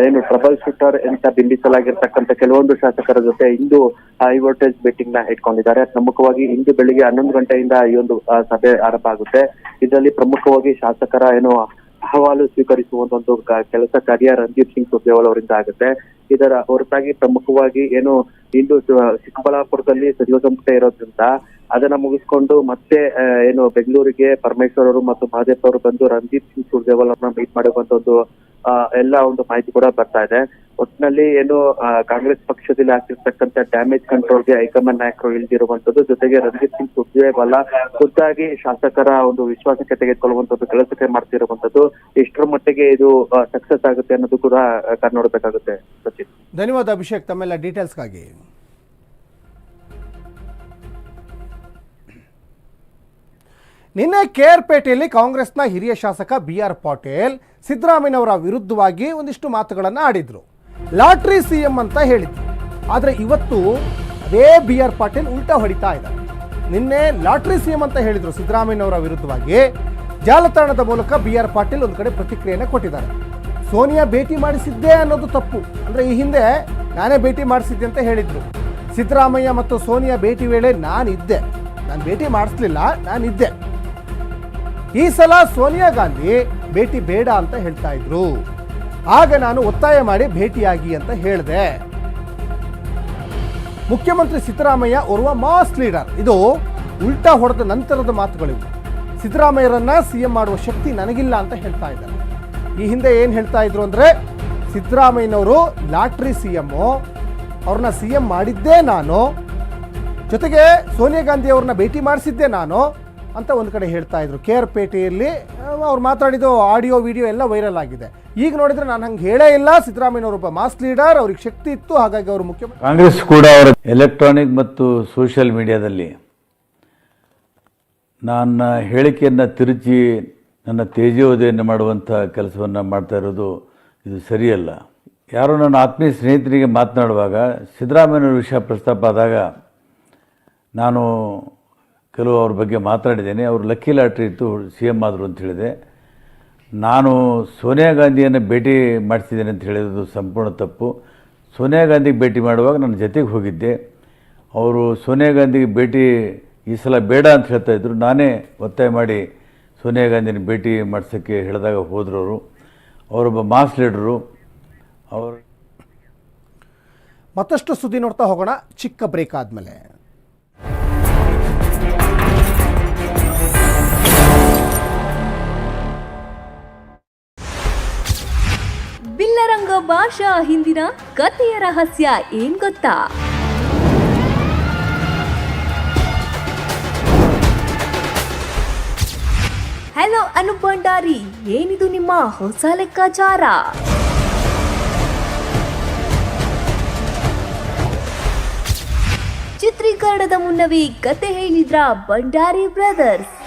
ಏನು ಟ್ರಬಲ್ ಶೂಟರ್ ಅಂತ ಬಿಂಬಿಸಲಾಗಿರ್ತಕ್ಕಂಥ ಕೆಲವೊಂದು ಶಾಸಕರ ಜೊತೆ ಇಂದು ಹೈ ವೋಲ್ಟೇಜ್ ಮೀಟಿಂಗ್ನ ಇಟ್ಕೊಂಡಿದ್ದಾರೆ. ಪ್ರಮುಖವಾಗಿ ಇಂದು ಬೆಳಿಗ್ಗೆ ಹನ್ನೊಂದು ಗಂಟೆಯಿಂದ ಈ ಒಂದು ಸಭೆ ಆರಂಭ ಆಗುತ್ತೆ. ಇದರಲ್ಲಿ ಪ್ರಮುಖವಾಗಿ ಶಾಸಕರ ಏನು ಅಹವಾಲು ಸ್ವೀಕರಿಸುವಂತ ಕೆಲಸ ಕಾರ್ಯ ರಂಜಿತ್ ಸಿಂಗ್ ಸುರ್ಜೇವಾಲ್ ಅವರಿಂದ ಆಗುತ್ತೆ. ಇದರ ಹೊರತಾಗಿ ಪ್ರಮುಖವಾಗಿ ಏನು ಇಂದು ಚಿಕ್ಕಬಳ್ಳಾಪುರದಲ್ಲಿ ಸಚಿವ ಸಂಪುಟ ಇರೋದ್ರಿಂದ ಅದನ್ನ ಮುಗಿಸ್ಕೊಂಡು ಮತ್ತೆ ಏನು ಬೆಂಗಳೂರಿಗೆ ಪರಮೇಶ್ವರ್ ಅವರು ಮತ್ತು ಮಹದೇವ್ ಅವರು ಬಂದು ರಣದೀಪ್ ಸಿಂಗ್ ಸುರ್ಜೇವಾಲ್ ಅವ್ರನ್ನ ಮೀಟ್ ಮಾಡುವಂತ ಒಂದು ಎಲ್ಲ ಒಂದು ಮಾಹಿತಿ ಕೂಡ ಬರ್ತಾ ಇದೆ. ಒಟ್ಟಿನಲ್ಲಿ ಏನು ಕಾಂಗ್ರೆಸ್ ಪಕ್ಷದಲ್ಲಿ ಆಗ್ತಿರ್ತಕ್ಕಂಥ ಡ್ಯಾಮೇಜ್ ಕಂಟ್ರೋಲ್ಗೆ ಹೈಕಮಾಂಡ್ ನಾಯಕರು ಇಳಿದಿರುವಂತದ್ದು ಜೊತೆಗೆ ರಣಜಿತ್ ಸಿಂಗ್ ಸುರ್ಜೇವಾಲಾ ಖುದ್ದಾಗಿ ಶಾಸಕರ ಒಂದು ವಿಶ್ವಾಸಕ್ಕೆ ತೆಗೆದುಕೊಳ್ಳುವಂತದ್ದು ಕೆಲಸಕ್ಕೆ ಮಾಡ್ತಿರುವಂತದ್ದು ಎಷ್ಟರ ಮಟ್ಟಿಗೆ ಇದು ಸಕ್ಸಸ್ ಆಗುತ್ತೆ ಅನ್ನೋದು ಕೂಡ ನೋಡ್ಬೇಕಾಗುತ್ತೆ. ಸಚಿನ್. ಧನ್ಯವಾದ ಅಭಿಷೇಕ್, ತಮ್ಮೆಲ್ಲ ಡೀಟೇಲ್ಸ್ಗಾಗಿ ನಿನ್ನೆ ಕೇರ್ಪೇಟೆಯಲ್ಲಿ ಕಾಂಗ್ರೆಸ್ನ ಹಿರಿಯ ಶಾಸಕ ಬಿ ಆರ್ ಪಾಟೀಲ್ ಸಿದ್ದರಾಮಯ್ಯನವರ ವಿರುದ್ಧವಾಗಿ ಒಂದಿಷ್ಟು ಮಾತುಗಳನ್ನು ಆಡಿದ್ರು. ಲಾಟ್ರಿ ಸಿ ಎಂ ಅಂತ ಹೇಳಿದ್ರು. ಆದರೆ ಇವತ್ತು ಅದೇ ಬಿ ಆರ್ ಪಾಟೀಲ್ ಉಲ್ಟಾ ಹೊಡಿತಾ ಇದ್ದಾರೆ. ನಿನ್ನೆ ಲಾಟ್ರಿ ಸಿ ಎಂ ಅಂತ ಹೇಳಿದರು ಸಿದ್ದರಾಮಯ್ಯನವರ ವಿರುದ್ಧವಾಗಿ. ಜಾಲತಾಣದ ಮೂಲಕ ಬಿ ಆರ್ ಪಾಟೀಲ್ ಒಂದು ಕಡೆ ಪ್ರತಿಕ್ರಿಯೆಯನ್ನು ಕೊಟ್ಟಿದ್ದಾರೆ. ಸೋನಿಯಾ ಭೇಟಿ ಮಾಡಿಸಿದ್ದೆ ಅನ್ನೋದು ತಪ್ಪು. ಅಂದರೆ ಈ ಹಿಂದೆ ನಾನೇ ಭೇಟಿ ಮಾಡಿಸಿದ್ದೆ ಅಂತ ಹೇಳಿದ್ರು. ಸಿದ್ದರಾಮಯ್ಯ ಮತ್ತು ಸೋನಿಯಾ ಭೇಟಿ ವೇಳೆ ನಾನಿದ್ದೆ. ನಾನು ಭೇಟಿ ಮಾಡಿಸ್ಲಿಲ್ಲ, ನಾನಿದ್ದೆ. ಈ ಸಲ ಸೋನಿಯಾ ಗಾಂಧಿ ಭೇಟಿ ಬೇಡ ಅಂತ ಹೇಳ್ತಾ ಇದ್ರು. ಆಗ ನಾನು ಒತ್ತಾಯ ಮಾಡಿ ಭೇಟಿಯಾಗಿ ಅಂತ ಹೇಳಿದೆ. ಮುಖ್ಯಮಂತ್ರಿ ಸಿದ್ದರಾಮಯ್ಯ ಓರ್ವ ಮಾಸ್ ಲೀಡರ್. ಇದು ಉಲ್ಟಾ ಹೊಡೆದ ನಂತರದ ಮಾತುಗಳಿವು. ಸಿದ್ದರಾಮಯ್ಯರನ್ನ ಸಿಎಂ ಮಾಡುವ ಶಕ್ತಿ ನನಗಿಲ್ಲ ಅಂತ ಹೇಳ್ತಾ ಇದ್ದಾರೆ. ಈ ಹಿಂದೆ ಏನು ಹೇಳ್ತಾ ಇದ್ರು ಅಂದ್ರೆ, ಸಿದ್ದರಾಮಯ್ಯನವರು ಲಾಟ್ರಿ ಸಿ ಎಮ್ಮು ಅವ್ರನ್ನ ಸಿ ಎಂ ಮಾಡಿದ್ದೇ ನಾನು. ಜೊತೆಗೆ ಸೋನಿಯಾ ಗಾಂಧಿ ಅವ್ರನ್ನ ಭೇಟಿ ಮಾಡಿಸಿದ್ದೆ ನಾನು. ಅಂತ ಒಂದು ಕಡೆ ಹೇಳ್ತಾ ಇದ್ರು. ಕೆ ಆರ್ ಪೇಟೆಯಲ್ಲಿ ಅವ್ರು ಮಾತಾಡಿದ್ದು ಆಡಿಯೋ ವಿಡಿಯೋ ಎಲ್ಲ ವೈರಲ್ ಆಗಿದೆ. ಈಗ ನೋಡಿದ್ರೆ ನಾನು ಹಂಗೆ ಹೇಳೇ ಇಲ್ಲ. ಸಿದ್ದರಾಮಯ್ಯನವರೊಬ್ಬ ಮಾಸ್ ಲೀಡರ್ ಅವ್ರಿಗೆ ಶಕ್ತಿ ಇತ್ತು, ಹಾಗಾಗಿ ಅವರು ಮುಖ್ಯಮಂತ್ರಿ ಕಾಂಗ್ರೆಸ್ ಕೂಡ ಅವರ ಎಲೆಕ್ಟ್ರಾನಿಕ್ ಮತ್ತು ಸೋಷಿಯಲ್ ಮೀಡಿಯಾದಲ್ಲಿ ನನ್ನ ಹೇಳಿಕೆಯನ್ನು ತಿರುಚಿ, ನನ್ನ ತೇಜೋದಯನ್ನು ಮಾಡುವಂಥ ಕೆಲಸವನ್ನು ಮಾಡ್ತಾ ಇರೋದು ಇದು ಸರಿಯಲ್ಲ. ಯಾರೋ ನನ್ನ ಆತ್ಮೀಯ ಸ್ನೇಹಿತರಿಗೆ ಮಾತನಾಡುವಾಗ ಸಿದ್ದರಾಮಯ್ಯನವ್ರ ವಿಷಯ ಪ್ರಸ್ತಾಪ ಆದಾಗ ನಾನು ಕೆಲವು ಅವ್ರ ಬಗ್ಗೆ ಮಾತಾಡಿದ್ದೇನೆ. ಅವರು ಲಕ್ಕಿ ಲಾಟ್ರಿ ಇತ್ತು, ಸಿ ಎಂ ಆದರು ಅಂತ ಹೇಳಿದೆ. ನಾನು ಸೋನಿಯಾ ಗಾಂಧಿಯನ್ನು ಭೇಟಿ ಮಾಡಿಸಿದ್ದೇನೆ ಅಂತ ಹೇಳಿದ್ದು ಸಂಪೂರ್ಣ ತಪ್ಪು. ಸೋನಿಯಾ ಗಾಂಧಿಗೆ ಭೇಟಿ ಮಾಡುವಾಗ ನನ್ನ ಜೊತೆಗೆ ಹೋಗಿದ್ದೆ. ಅವರು ಸೋನಿಯಾ ಗಾಂಧಿಗೆ ಭೇಟಿ ಈ ಸಲ ಬೇಡ ಅಂತ ಹೇಳ್ತಾ ಇದ್ದರು ನಾನೇ ಒತ್ತಾಯ ಮಾಡಿ ಸೋನಿಯಾ ಗಾಂಧಿನ ಭೇಟಿ ಮಾಡಿಸೋಕ್ಕೆ ಹೇಳಿದಾಗ ಹೋದ್ರವರು. ಅವರು ಅವರೊಬ್ಬ ಮಾಸ್ ಲೀಡರು. ಅವರು ಮತ್ತಷ್ಟು ಸುದ್ದಿ ನೋಡ್ತಾ ಹೋಗೋಣ. ಚಿಕ್ಕ ಬ್ರೇಕ್ ಆದಮೇಲೆ. ಭಾಷಾ ಹಿಂದಿನ ಕಥೆಯ ರಹಸ್ಯ ಏನ್ ಗೊತ್ತಾ? ಹಲೋ ಅನು ಭಂಡಾರಿ, ಏನಿದು ನಿಮ್ಮ ಹೊಸ ಲೆಕ್ಕಾಚಾರ? ಚಿತ್ರೀಕರಣದ ಮುನ್ನವೇ ಕತೆ ಹೇಳಿದ್ರ ಭಂಡಾರಿ ಬ್ರದರ್ಸ್?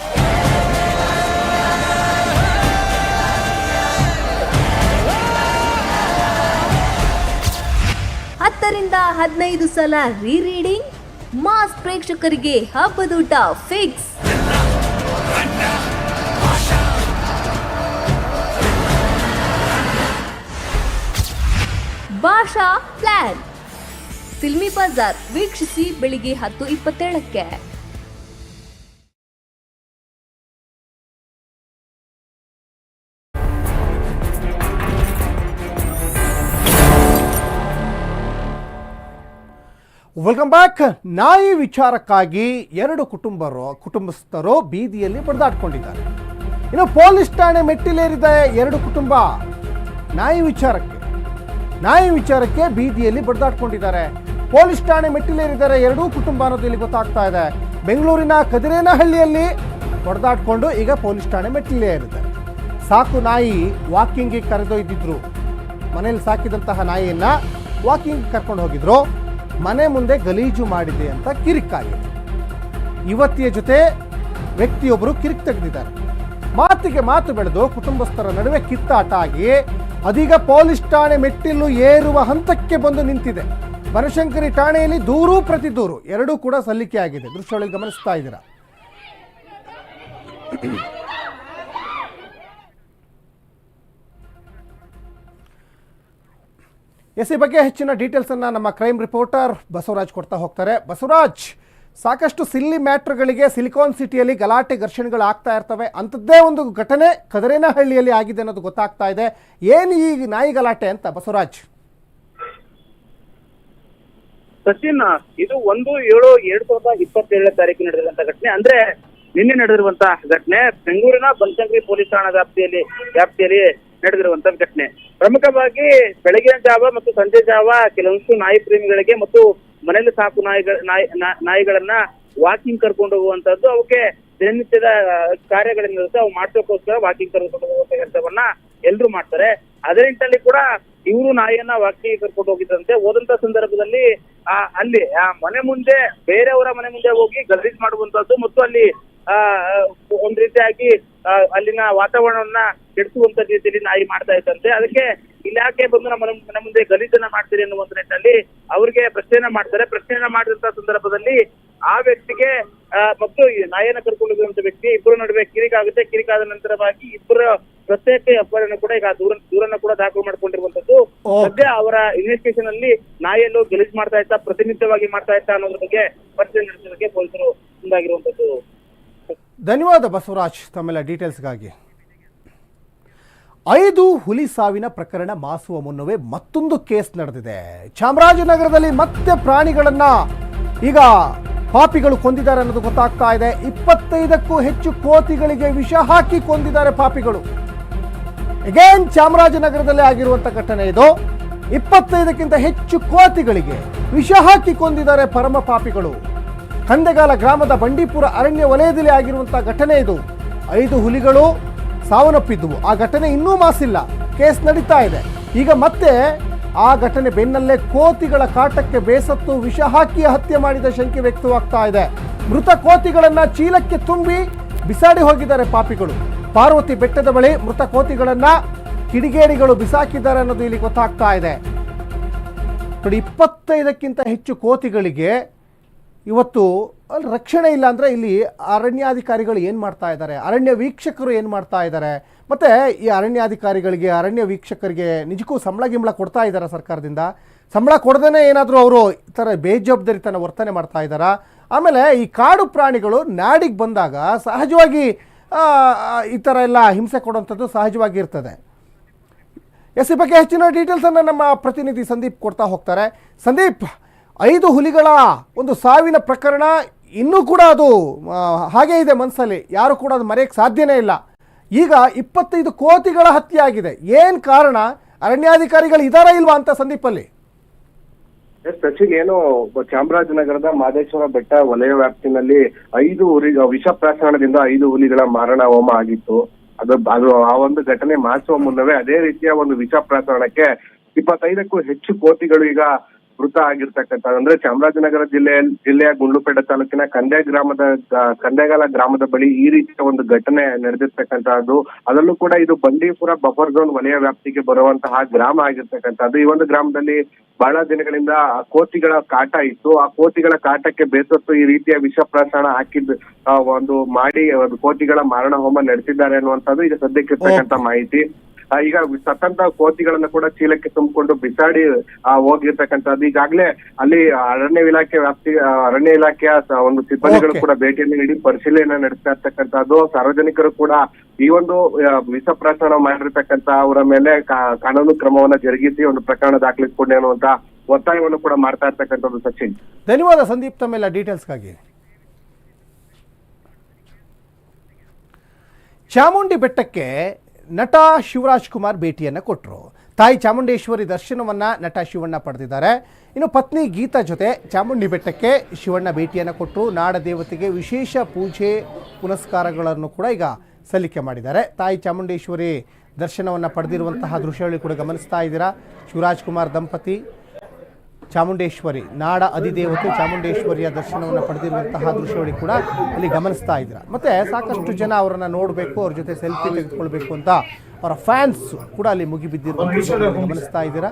ಹತ್ತರಿಂದ ಹದಿನೈದು ಸಲ ರೀ ರೀಡಿಂಗ್ ಮಾಸ್ ಪ್ರೇಕ್ಷಕರಿಗೆ ಹಬ್ಬದೂಟ ಫಿಕ್ಸ್. ಭಾಷಾ ಪ್ಲಾನ್. ಫಿಲ್ಮಿ ಬಜಾರ್ ವೀಕ್ಷಿಸಿ ಬೆಳಿಗ್ಗೆ ಹತ್ತು ಇಪ್ಪತ್ತೇಳಕ್ಕೆ. ವೆಲ್ಕಮ್ ಬ್ಯಾಕ್ ನಾಯಿ ವಿಚಾರಕ್ಕಾಗಿ ಎರಡು ಕುಟುಂಬರು, ಕುಟುಂಬಸ್ಥರು ಬೀದಿಯಲ್ಲಿ ಬಡಿದಾಡ್ಕೊಂಡಿದ್ದಾರೆ ಇನ್ನು ಪೊಲೀಸ್ ಠಾಣೆ ಮೆಟ್ಟಿಲೇರಿದೆ ಎರಡು ಕುಟುಂಬ. ನಾಯಿ ವಿಚಾರಕ್ಕೆ. ನಾಯಿ ವಿಚಾರಕ್ಕೆ ಬೀದಿಯಲ್ಲಿ ಬಡಿದಾಡ್ಕೊಂಡಿದ್ದಾರೆ ಪೊಲೀಸ್ ಠಾಣೆ ಮೆಟ್ಟಿಲೇರಿದ್ದಾರೆ ಎರಡೂ ಕುಟುಂಬ ಅನ್ನೋದು ಇಲ್ಲಿ ಗೊತ್ತಾಗ್ತಾ ಇದೆ. ಬೆಂಗಳೂರಿನ ಕದಿರೇನಹಳ್ಳಿಯಲ್ಲಿ ಹೊಡೆದಾಡ್ಕೊಂಡು ಈಗ ಪೊಲೀಸ್ ಠಾಣೆ ಮೆಟ್ಟಿಲೇರಿದೆ. ಸಾಕು ನಾಯಿ, ವಾಕಿಂಗಿಗೆ ಕರೆದೊಯ್ದಿದ್ರು. ಮನೇಲಿ ಸಾಕಿದಂತಹ ನಾಯಿಯನ್ನ ವಾಕಿಂಗ್ ಕರ್ಕೊಂಡು ಹೋಗಿದ್ರು. ಮನೆ ಮುಂದೆ ಗಲೀಜು ಮಾಡಿದೆ ಅಂತ ಕಿರಿಕಾಗಿದೆ ಯುವತಿಯ ಜೊತೆ ವ್ಯಕ್ತಿಯೊಬ್ಬರು ಕಿರಿಕ್ ತೆಗೆದಿದ್ದಾರೆ. ಮಾತಿಗೆ ಮಾತು ಬೆಳೆದು ಕುಟುಂಬಸ್ಥರ ನಡುವೆ ಕಿತ್ತಾಟ ಆಗಿ ಅದೀಗ ಪೊಲೀಸ್ ಠಾಣೆ ಮೆಟ್ಟಿಲು ಏರುವ ಹಂತಕ್ಕೆ ಬಂದು ನಿಂತಿದೆ. ಬನಶಂಕರಿ ಠಾಣೆಯಲ್ಲಿ ದೂರು ಪ್ರತಿ ದೂರು, ಎರಡೂ ಕೂಡ ಸಲ್ಲಿಕೆ ಆಗಿದೆ ದೃಶ್ಯಗಳಲ್ಲಿ ಗಮನಿಸ್ತಾ ಇದ್ದೀರಾ? ಎಸ್ ಬಗ್ಗೆ ಹೆಚ್ಚಿನ ಡೀಟೇಲ್ಸ್ ಅನ್ನ ನಮ್ಮ ಕ್ರೈಮ್ ರಿಪೋರ್ಟರ್ ಬಸವರಾಜ್ ಕೊಡ್ತಾ ಹೋಗ್ತಾರೆ. ಬಸವರಾಜ್, ಸಾಕಷ್ಟು ಸಿಲ್ಲಿ ಮ್ಯಾಟ್ರ್ಗಳಿಗೆ ಸಿಲಿಕಾನ್ ಸಿಟಿಯಲ್ಲಿ ಗಲಾಟೆ ಘರ್ಷಣೆಗಳು ಆಗ್ತಾ ಇರ್ತವೆ. ಅಂಥದ್ದೇ ಒಂದು ಘಟನೆ ಕದರೇನಹಳ್ಳಿಯಲ್ಲಿ ಆಗಿದೆ ಅನ್ನೋದು ಗೊತ್ತಾಗ್ತಾ ಇದೆ. ಏನು ಈ ನಾಯಿ ಗಲಾಟೆ ಅಂತ ಬಸವರಾಜ್? ಸಚಿನ್, ಇದು ಒಂದು ಏಳು, ಎರಡ್ ಸಾವಿರದ ಇಪ್ಪತ್ತೇಳನೇ ತಾರೀಕು ನಡೆದಂತ ಘಟನೆ. ಅಂದ್ರೆ ನಿನ್ನೆ ನಡೆದಿರುವಂತಹ ಘಟನೆ ಬೆಂಗಳೂರಿನ ಬನಶಂಕರಿ ಪೊಲೀಸ್ ಠಾಣಾ ವ್ಯಾಪ್ತಿಯಲ್ಲಿ ವ್ಯಾಪ್ತಿಯಲ್ಲಿ ನಡೆದಿರುವಂತಹ ಘಟನೆ. ಪ್ರಮುಖವಾಗಿ ಬೆಳಗಿನ ಜಾವ ಮತ್ತು ಸಂಜೆ ಜಾವ ಕೆಲವೊಂದು ನಾಯಿ ಪ್ರೇಮಿಗಳಿಗೆ ಮತ್ತು ಮನೆಯಲ್ಲಿ ಸಾಕು ನಾಯಿಗಳ, ನಾಯಿ ನಾಯಿಗಳನ್ನ ವಾಕಿಂಗ್ ಕರ್ಕೊಂಡು ಹೋಗುವಂತದ್ದು ಅವಕ್ಕೆ ದಿನನಿತ್ಯದ ಕಾರ್ಯಗಳೇನಿರುತ್ತೆ ಅವು ಮಾಡೋಕ್ಕೋಸ್ಕರ ವಾಕಿಂಗ್ ಕರ್ಕೊಂಡು ಹೋಗುವಂತ ಕೆಲಸವನ್ನ ಎಲ್ರು ಮಾಡ್ತಾರೆ. ಅದೇ ನಿಟ್ಟಿನಲ್ಲಿ ಕೂಡ ಇವರು ನಾಯಿಯನ್ನ ವಾಕಿಂಗ್ ಕರ್ಕೊಂಡು ಹೋಗಿದ್ದಂತೆ ಹೋದಂತ ಸಂದರ್ಭದಲ್ಲಿ, ಆ, ಅಲ್ಲಿ, ಆ ಮನೆ ಮುಂದೆ, ಬೇರೆಯವರ ಮನೆ ಮುಂದೆ ಹೋಗಿ ಗಲೀಜ್ ಮಾಡುವಂತದ್ದು ಮತ್ತು ಅಲ್ಲಿ ಒಂದ್ ರೀತಿಯಾಗಿ ಅಲ್ಲಿನ ವಾತಾವರಣವನ್ನ ಕೆಡಿಸುವಂತ ರೀತಿಯಲ್ಲಿ ನಾಯಿ ಮಾಡ್ತಾ ಇದ್ದಂತೆ. ಅದಕ್ಕೆ ಇಲಾಖೆ ಬಂದು ನಮ್ಮ ಮನೆ- ಮನೆ ಮುಂದೆ ಗಲೀಜನ್ನ ಮಾಡ್ತೀರಿ ಅನ್ನುವಂತ ನಿಟ್ಟಿನಲ್ಲಿ ಅವ್ರಿಗೆ ಪ್ರಶ್ನೆಯನ್ನ ಮಾಡ್ತಾರೆ. ಪ್ರಶ್ನೆಯನ್ನ ಮಾಡಿದಂತ ಸಂದರ್ಭದಲ್ಲಿ ಆ ವ್ಯಕ್ತಿಗೆ ಮತ್ತು ಈ ನಾಯಿಯನ್ನ ಕರ್ಕೊಂಡು ಹೋಗಿರುವಂತ ವ್ಯಕ್ತಿ ಇಬ್ಬರ ನಡುವೆ ಕಿರಿಕಾಗುತ್ತೆ ಕಿರಿಕಾದ ನಂತರವಾಗಿ ಇಬ್ಬರ ಪ್ರತ್ಯೇಕ ಅಪಹರಣ ಕೂಡ ಈಗ ದೂರ ದೂರನ್ನ ಕೂಡ ದಾಖಲು ಮಾಡ್ಕೊಂಡಿರುವಂತದ್ದು. ಸದ್ಯ ಅವರ ಇನ್ವೆಸ್ಟಿಗೇಷನ್ ಅಲ್ಲಿ ನಾಯಿಯನ್ನು ಗಲೀಜ್ ಮಾಡ್ತಾ ಇತ್ತಾ ಪ್ರತಿನಿತ್ಯವಾಗಿ ಮಾಡ್ತಾ ಇತ್ತಾ ಅನ್ನೋದ್ರ ಬಗ್ಗೆ ಪರಿಶೀಲನೆ ನಡೆಸೋದಕ್ಕೆ ಪೊಲೀಸರು ಮುಂದಾಗಿರುವಂತದ್ದು. ಧನ್ಯವಾದ ಬಸವರಾಜ್ ತಮ್ಮೆಲ್ಲ ಡೀಟೇಲ್ಸ್ಗಾಗಿ. ಐದು ಹುಲಿ ಸಾವಿನ ಪ್ರಕರಣ ಮಾಸುವ ಮುನ್ನವೇ ಮತ್ತೊಂದು ಕೇಸ್ ನಡೆದಿದೆ. ಚಾಮರಾಜನಗರದಲ್ಲಿ ಮತ್ತೆ ಪ್ರಾಣಿಗಳನ್ನ ಈಗ ಪಾಪಿಗಳು ಕೊಂದಿದ್ದಾರೆ ಅನ್ನೋದು ಗೊತ್ತಾಗ್ತಾ ಇದೆ. ಇಪ್ಪತ್ತೈದಕ್ಕೂ ಹೆಚ್ಚು ಕೋತಿಗಳಿಗೆ ವಿಷ ಹಾಕಿ ಕೊಂದಿದ್ದಾರೆ ಪಾಪಿಗಳು. ಅಗೇನ್ ಚಾಮರಾಜನಗರದಲ್ಲಿ ಆಗಿರುವಂತ ಘಟನೆ ಇದು. ಇಪ್ಪತ್ತೈದಕ್ಕಿಂತ ಹೆಚ್ಚು ಕೋತಿಗಳಿಗೆ ವಿಷ ಹಾಕಿ ಕೊಂದಿದ್ದಾರೆ ಪರಮ ಪಾಪಿಗಳು. ಕಂದೆಗಾಲ ಗ್ರಾಮದ ಬಂಡೀಪುರ ಅರಣ್ಯ ವಲಯದಲ್ಲಿ ಆಗಿರುವಂತಹ ಘಟನೆ ಇದು. ಐದು ಹುಲಿಗಳು ಸಾವನ್ನಪ್ಪಿದ್ದುವು ಆ ಘಟನೆ ಇನ್ನೂ ಮಾಸಿಲ್ಲ. ಕೇಸ್ ನಡೀತಾ ಇದೆ. ಈಗ ಮತ್ತೆ ಆ ಘಟನೆ ಬೆನ್ನಲ್ಲೇ ಕೋತಿಗಳ ಕಾಟಕ್ಕೆ ಬೇಸತ್ತು ವಿಷ ಹಾಕಿ ಹತ್ಯೆ ಮಾಡಿದ ಶಂಕೆ ವ್ಯಕ್ತವಾಗ್ತಾ ಇದೆ. ಮೃತ ಕೋತಿಗಳನ್ನ ಚೀಲಕ್ಕೆ ತುಂಬಿ ಬಿಸಾಡಿ ಹೋಗಿದ್ದಾರೆ ಪಾಪಿಗಳು. ಪಾರ್ವತಿ ಬೆಟ್ಟದ ಬಳಿ ಮೃತ ಕೋತಿಗಳನ್ನ ಕಿಡಿಗೇಡಿಗಳು ಬಿಸಾಕಿದ್ದಾರೆ ಅನ್ನೋದು ಇಲ್ಲಿ ಗೊತ್ತಾಗ್ತಾ ಇದೆ. ನೋಡಿ, ಇಪ್ಪತ್ತೈದಕ್ಕಿಂತ ಹೆಚ್ಚು ಕೋತಿಗಳಿಗೆ ಇವತ್ತು ಅಲ್ಲಿ ರಕ್ಷಣೆ ಇಲ್ಲ ಅಂದರೆ ಇಲ್ಲಿ ಅರಣ್ಯಾಧಿಕಾರಿಗಳು ಏನು ಮಾಡ್ತಾ ಇದ್ದಾರೆ? ಅರಣ್ಯ ವೀಕ್ಷಕರು ಏನು ಮಾಡ್ತಾ ಇದ್ದಾರೆ? ಮತ್ತು ಈ ಅರಣ್ಯಾಧಿಕಾರಿಗಳಿಗೆ, ಅರಣ್ಯ ವೀಕ್ಷಕರಿಗೆ ನಿಜಕ್ಕೂ ಸಂಬಳ ಗಿಂಬಳ ಕೊಡ್ತಾ ಇದ್ದಾರೆ ಸರ್ಕಾರದಿಂದ? ಸಂಬಳ ಕೊಡದೇ ಏನಾದರೂ ಅವರು ಈ ಥರ ಬೇಜವಾಬ್ದಾರಿತನ ವರ್ತನೆ ಮಾಡ್ತಾ ಇದ್ದಾರಾ? ಆಮೇಲೆ ಈ ಕಾಡು ಪ್ರಾಣಿಗಳು ನಾಡಿಗೆ ಬಂದಾಗ ಸಹಜವಾಗಿ ಈ ಥರ ಎಲ್ಲ ಹಿಂಸೆ ಕೊಡುವಂಥದ್ದು ಸಹಜವಾಗಿ ಇರ್ತದೆ. ಎಸ್, ಈ ಬಗ್ಗೆ ಹೆಚ್ಚಿನ ಡೀಟೇಲ್ಸನ್ನು ನಮ್ಮ ಪ್ರತಿನಿಧಿ ಸಂದೀಪ್ ಕೊಡ್ತಾ ಹೋಗ್ತಾರೆ. ಸಂದೀಪ್ ಐದು ಹುಲಿಗಳ ಒಂದು ಸಾವಿನ ಪ್ರಕರಣ ಇನ್ನೂ ಕೂಡ ಅದು ಹಾಗೇ ಇದೆ ಮನಸ್ಸಲ್ಲಿ ಯಾರು ಕೂಡ ಅದು ಮರೆಯಕ್ಕೆ ಸಾಧ್ಯನೇ ಇಲ್ಲ. ಈಗ ಇಪ್ಪತ್ತೈದು ಕೋತಿಗಳ ಹತ್ಯೆ ಆಗಿದೆ ಏನು ಕಾರಣ? ಅರಣ್ಯಾಧಿಕಾರಿಗಳು ಇದಾರಾ ಇಲ್ವಾ ಅಂತ ಸಂದೀಪಲ್ಲಿ? ಸಚಿನ್, ಏನು, ಚಾಮರಾಜನಗರದ ಮಾದೇಶ್ವರ ಬೆಟ್ಟ ವಲಯ ವ್ಯಾಪ್ತಿನಲ್ಲಿ ಐದು ಹುಲಿ, ವಿಷ ಪ್ರಕರಣದಿಂದ ಐದು ಹುಲಿಗಳ ಮಾರಣ ಹೋಮ ಆಗಿತ್ತು. ಅದು ಅದು ಆ ಒಂದು ಘಟನೆ ಮಾಡಿಸುವ ಮುನ್ನವೇ ಅದೇ ರೀತಿಯ ಒಂದು ವಿಷ ಪ್ರಕರಣಕ್ಕೆ ಇಪ್ಪತ್ತೈದಕ್ಕೂ ಹೆಚ್ಚು ಕೋತಿಗಳು ಈಗ ಮೃತ ಆಗಿರ್ತಕ್ಕಂಥ ಅಂದ್ರೆ ಚಾಮರಾಜನಗರ ಜಿಲ್ಲೆಯ ಜಿಲ್ಲೆಯ ಗುಂಡ್ಲುಪೇಟೆ ತಾಲೂಕಿನ ಕಂದೆ ಗ್ರಾಮದ ಕಂದೆಗಾಲ ಗ್ರಾಮದ ಬಳಿ ಈ ರೀತಿಯ ಒಂದು ಘಟನೆ ನಡೆದಿರ್ತಕ್ಕಂತಹದ್ದು ಅದರಲ್ಲೂ ಕೂಡ ಇದು ಬಂಡೀಪುರ ಬಫರ್ ಝೋನ್ ವಲಯ ವ್ಯಾಪ್ತಿಗೆ ಬರುವಂತಹ ಗ್ರಾಮ ಆಗಿರ್ತಕ್ಕಂಥದ್ದು. ಈ ಒಂದು ಗ್ರಾಮದಲ್ಲಿ ಬಹಳ ದಿನಗಳಿಂದ ಕೋತಿಗಳ ಕಾಟ ಇತ್ತು. ಆ ಕೋತಿಗಳ ಕಾಟಕ್ಕೆ ಬೇಸತ್ತು ಈ ರೀತಿಯ ವಿಷ ಪ್ರಸರಣ ಹಾಕಿದ್ ಒಂದು ಮಾಡಿ ಒಂದು ಕೋತಿಗಳ ಮಾರಣ ಹೋಮ ನಡೆಸಿದ್ದಾರೆ ಅನ್ನುವಂಥದ್ದು ಈಗ ಸದ್ಯಕ್ಕೆ ಇರ್ತಕ್ಕಂಥ ಮಾಹಿತಿ. ಈಗ ಸತ್ತಂತ ಕೋತಿಗಳನ್ನ ಕೂಡ ಚೀಲಕ್ಕೆ ತುಂಬಿಕೊಂಡು ಬಿಸಾಡಿ ಹೋಗಿರ್ತಕ್ಕಂಥದ್ದು. ಈಗಾಗಲೇ ಅಲ್ಲಿ ಅರಣ್ಯ ಇಲಾಖೆ ವ್ಯಾಪ್ತಿ ಅರಣ್ಯ ಇಲಾಖೆಯ ಒಂದು ಸಿಬ್ಬಂದಿಗಳು ಕೂಡ ಭೇಟಿಯನ್ನು ನೀಡಿ ಪರಿಶೀಲನೆ ನಡೆಸ್ತಾ ಇರ್ತಕ್ಕಂಥದ್ದು. ಸಾರ್ವಜನಿಕರು ಕೂಡ ಈ ಒಂದು ವಿಷ ಪ್ರಾಶನ ಮಾಡಿರ್ತಕ್ಕಂಥ ಅವರ ಮೇಲೆ ಕಾನೂನು ಕ್ರಮವನ್ನ ಜರುಗಿಸಿ ಒಂದು ಪ್ರಕರಣ ದಾಖಲಿಸಿಕೊಂಡೆ ಅನ್ನುವಂತ ಒತ್ತಾಯವನ್ನು ಕೂಡ ಮಾಡ್ತಾ ಇರ್ತಕ್ಕಂಥದ್ದು ಸಚಿನ್. ಧನ್ಯವಾದ ಸಂದೀಪ್ ತಮ್ಮೆಲ್ಲ ಡೀಟೇಲ್ಸ್ಗಾಗಿ. ಚಾಮುಂಡಿ ಬೆಟ್ಟಕ್ಕೆ ನಟ ಶಿವರಾಜ್ ಕುಮಾರ್ ಭೇಟಿಯನ್ನು ಕೊಟ್ಟರು ತಾಯಿ ಚಾಮುಂಡೇಶ್ವರಿ ದರ್ಶನವನ್ನು ನಟ ಶಿವಣ್ಣ ಪಡೆದಿದ್ದಾರೆ. ಇನ್ನು ಪತ್ನಿ ಗೀತಾ ಜೊತೆ ಚಾಮುಂಡಿ ಬೆಟ್ಟಕ್ಕೆ ಶಿವಣ್ಣ ಭೇಟಿಯನ್ನು ಕೊಟ್ಟರು ನಾಡ ದೇವತೆಗೆ ವಿಶೇಷ ಪೂಜೆ ಪುನಸ್ಕಾರಗಳನ್ನು ಕೂಡ ಈಗ ಸಲ್ಲಿಕೆ ಮಾಡಿದ್ದಾರೆ. ತಾಯಿ ಚಾಮುಂಡೇಶ್ವರಿ ದರ್ಶನವನ್ನು ಪಡೆದಿರುವಂತಹ ದೃಶ್ಯಗಳು ಕೂಡ ಗಮನಿಸ್ತಾ ಇದ್ದೀರಾ. ಶಿವರಾಜ್ ಕುಮಾರ್ ದಂಪತಿ ಚಾಮುಂಡೇಶ್ವರಿ ನಾಡ ಅಧಿದೇವತೆ ಚಾಮುಂಡೇಶ್ವರಿಯ ದರ್ಶನವನ್ನು ಪಡೆದಿರುವಂತಹ ದೃಶ್ಯವನ್ನು ಕೂಡ ಅಲ್ಲಿ ಗಮನಿಸ್ತಾ ಇದ್ರ. ಮತ್ತೆ ಸಾಕಷ್ಟು ಜನ ಅವರನ್ನ ನೋಡಬೇಕು ಅವ್ರ ಜೊತೆ ಸೆಲ್ಫಿ ತೆಗೆದುಕೊಳ್ಬೇಕು ಅಂತ ಅವರ ಫ್ಯಾನ್ಸ್ ಕೂಡ ಅಲ್ಲಿ ಮುಗಿಬಿದ್ದಿರುವಂತಹ ಗಮನಿಸ್ತಾ ಇದ್ದೀರಾ?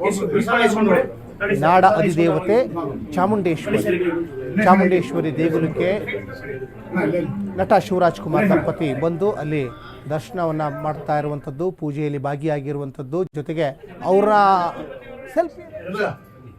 ನಾಡ ಅಧಿದೇವತೆ ಚಾಮುಂಡೇಶ್ವರಿ. ಚಾಮುಂಡೇಶ್ವರಿ ದೇಗುಲಕ್ಕೆ ನಟ ಶಿವರಾಜ್ ಕುಮಾರ್ ದಂಪತಿ ಬಂದು ಅಲ್ಲಿ ದರ್ಶನವನ್ನ ಮಾಡ್ತಾ ಇರುವಂಥದ್ದು ಪೂಜೆಯಲ್ಲಿ ಭಾಗಿಯಾಗಿರುವಂಥದ್ದು. ಜೊತೆಗೆ ಅವರ ಸೆಲ್ಫಿ.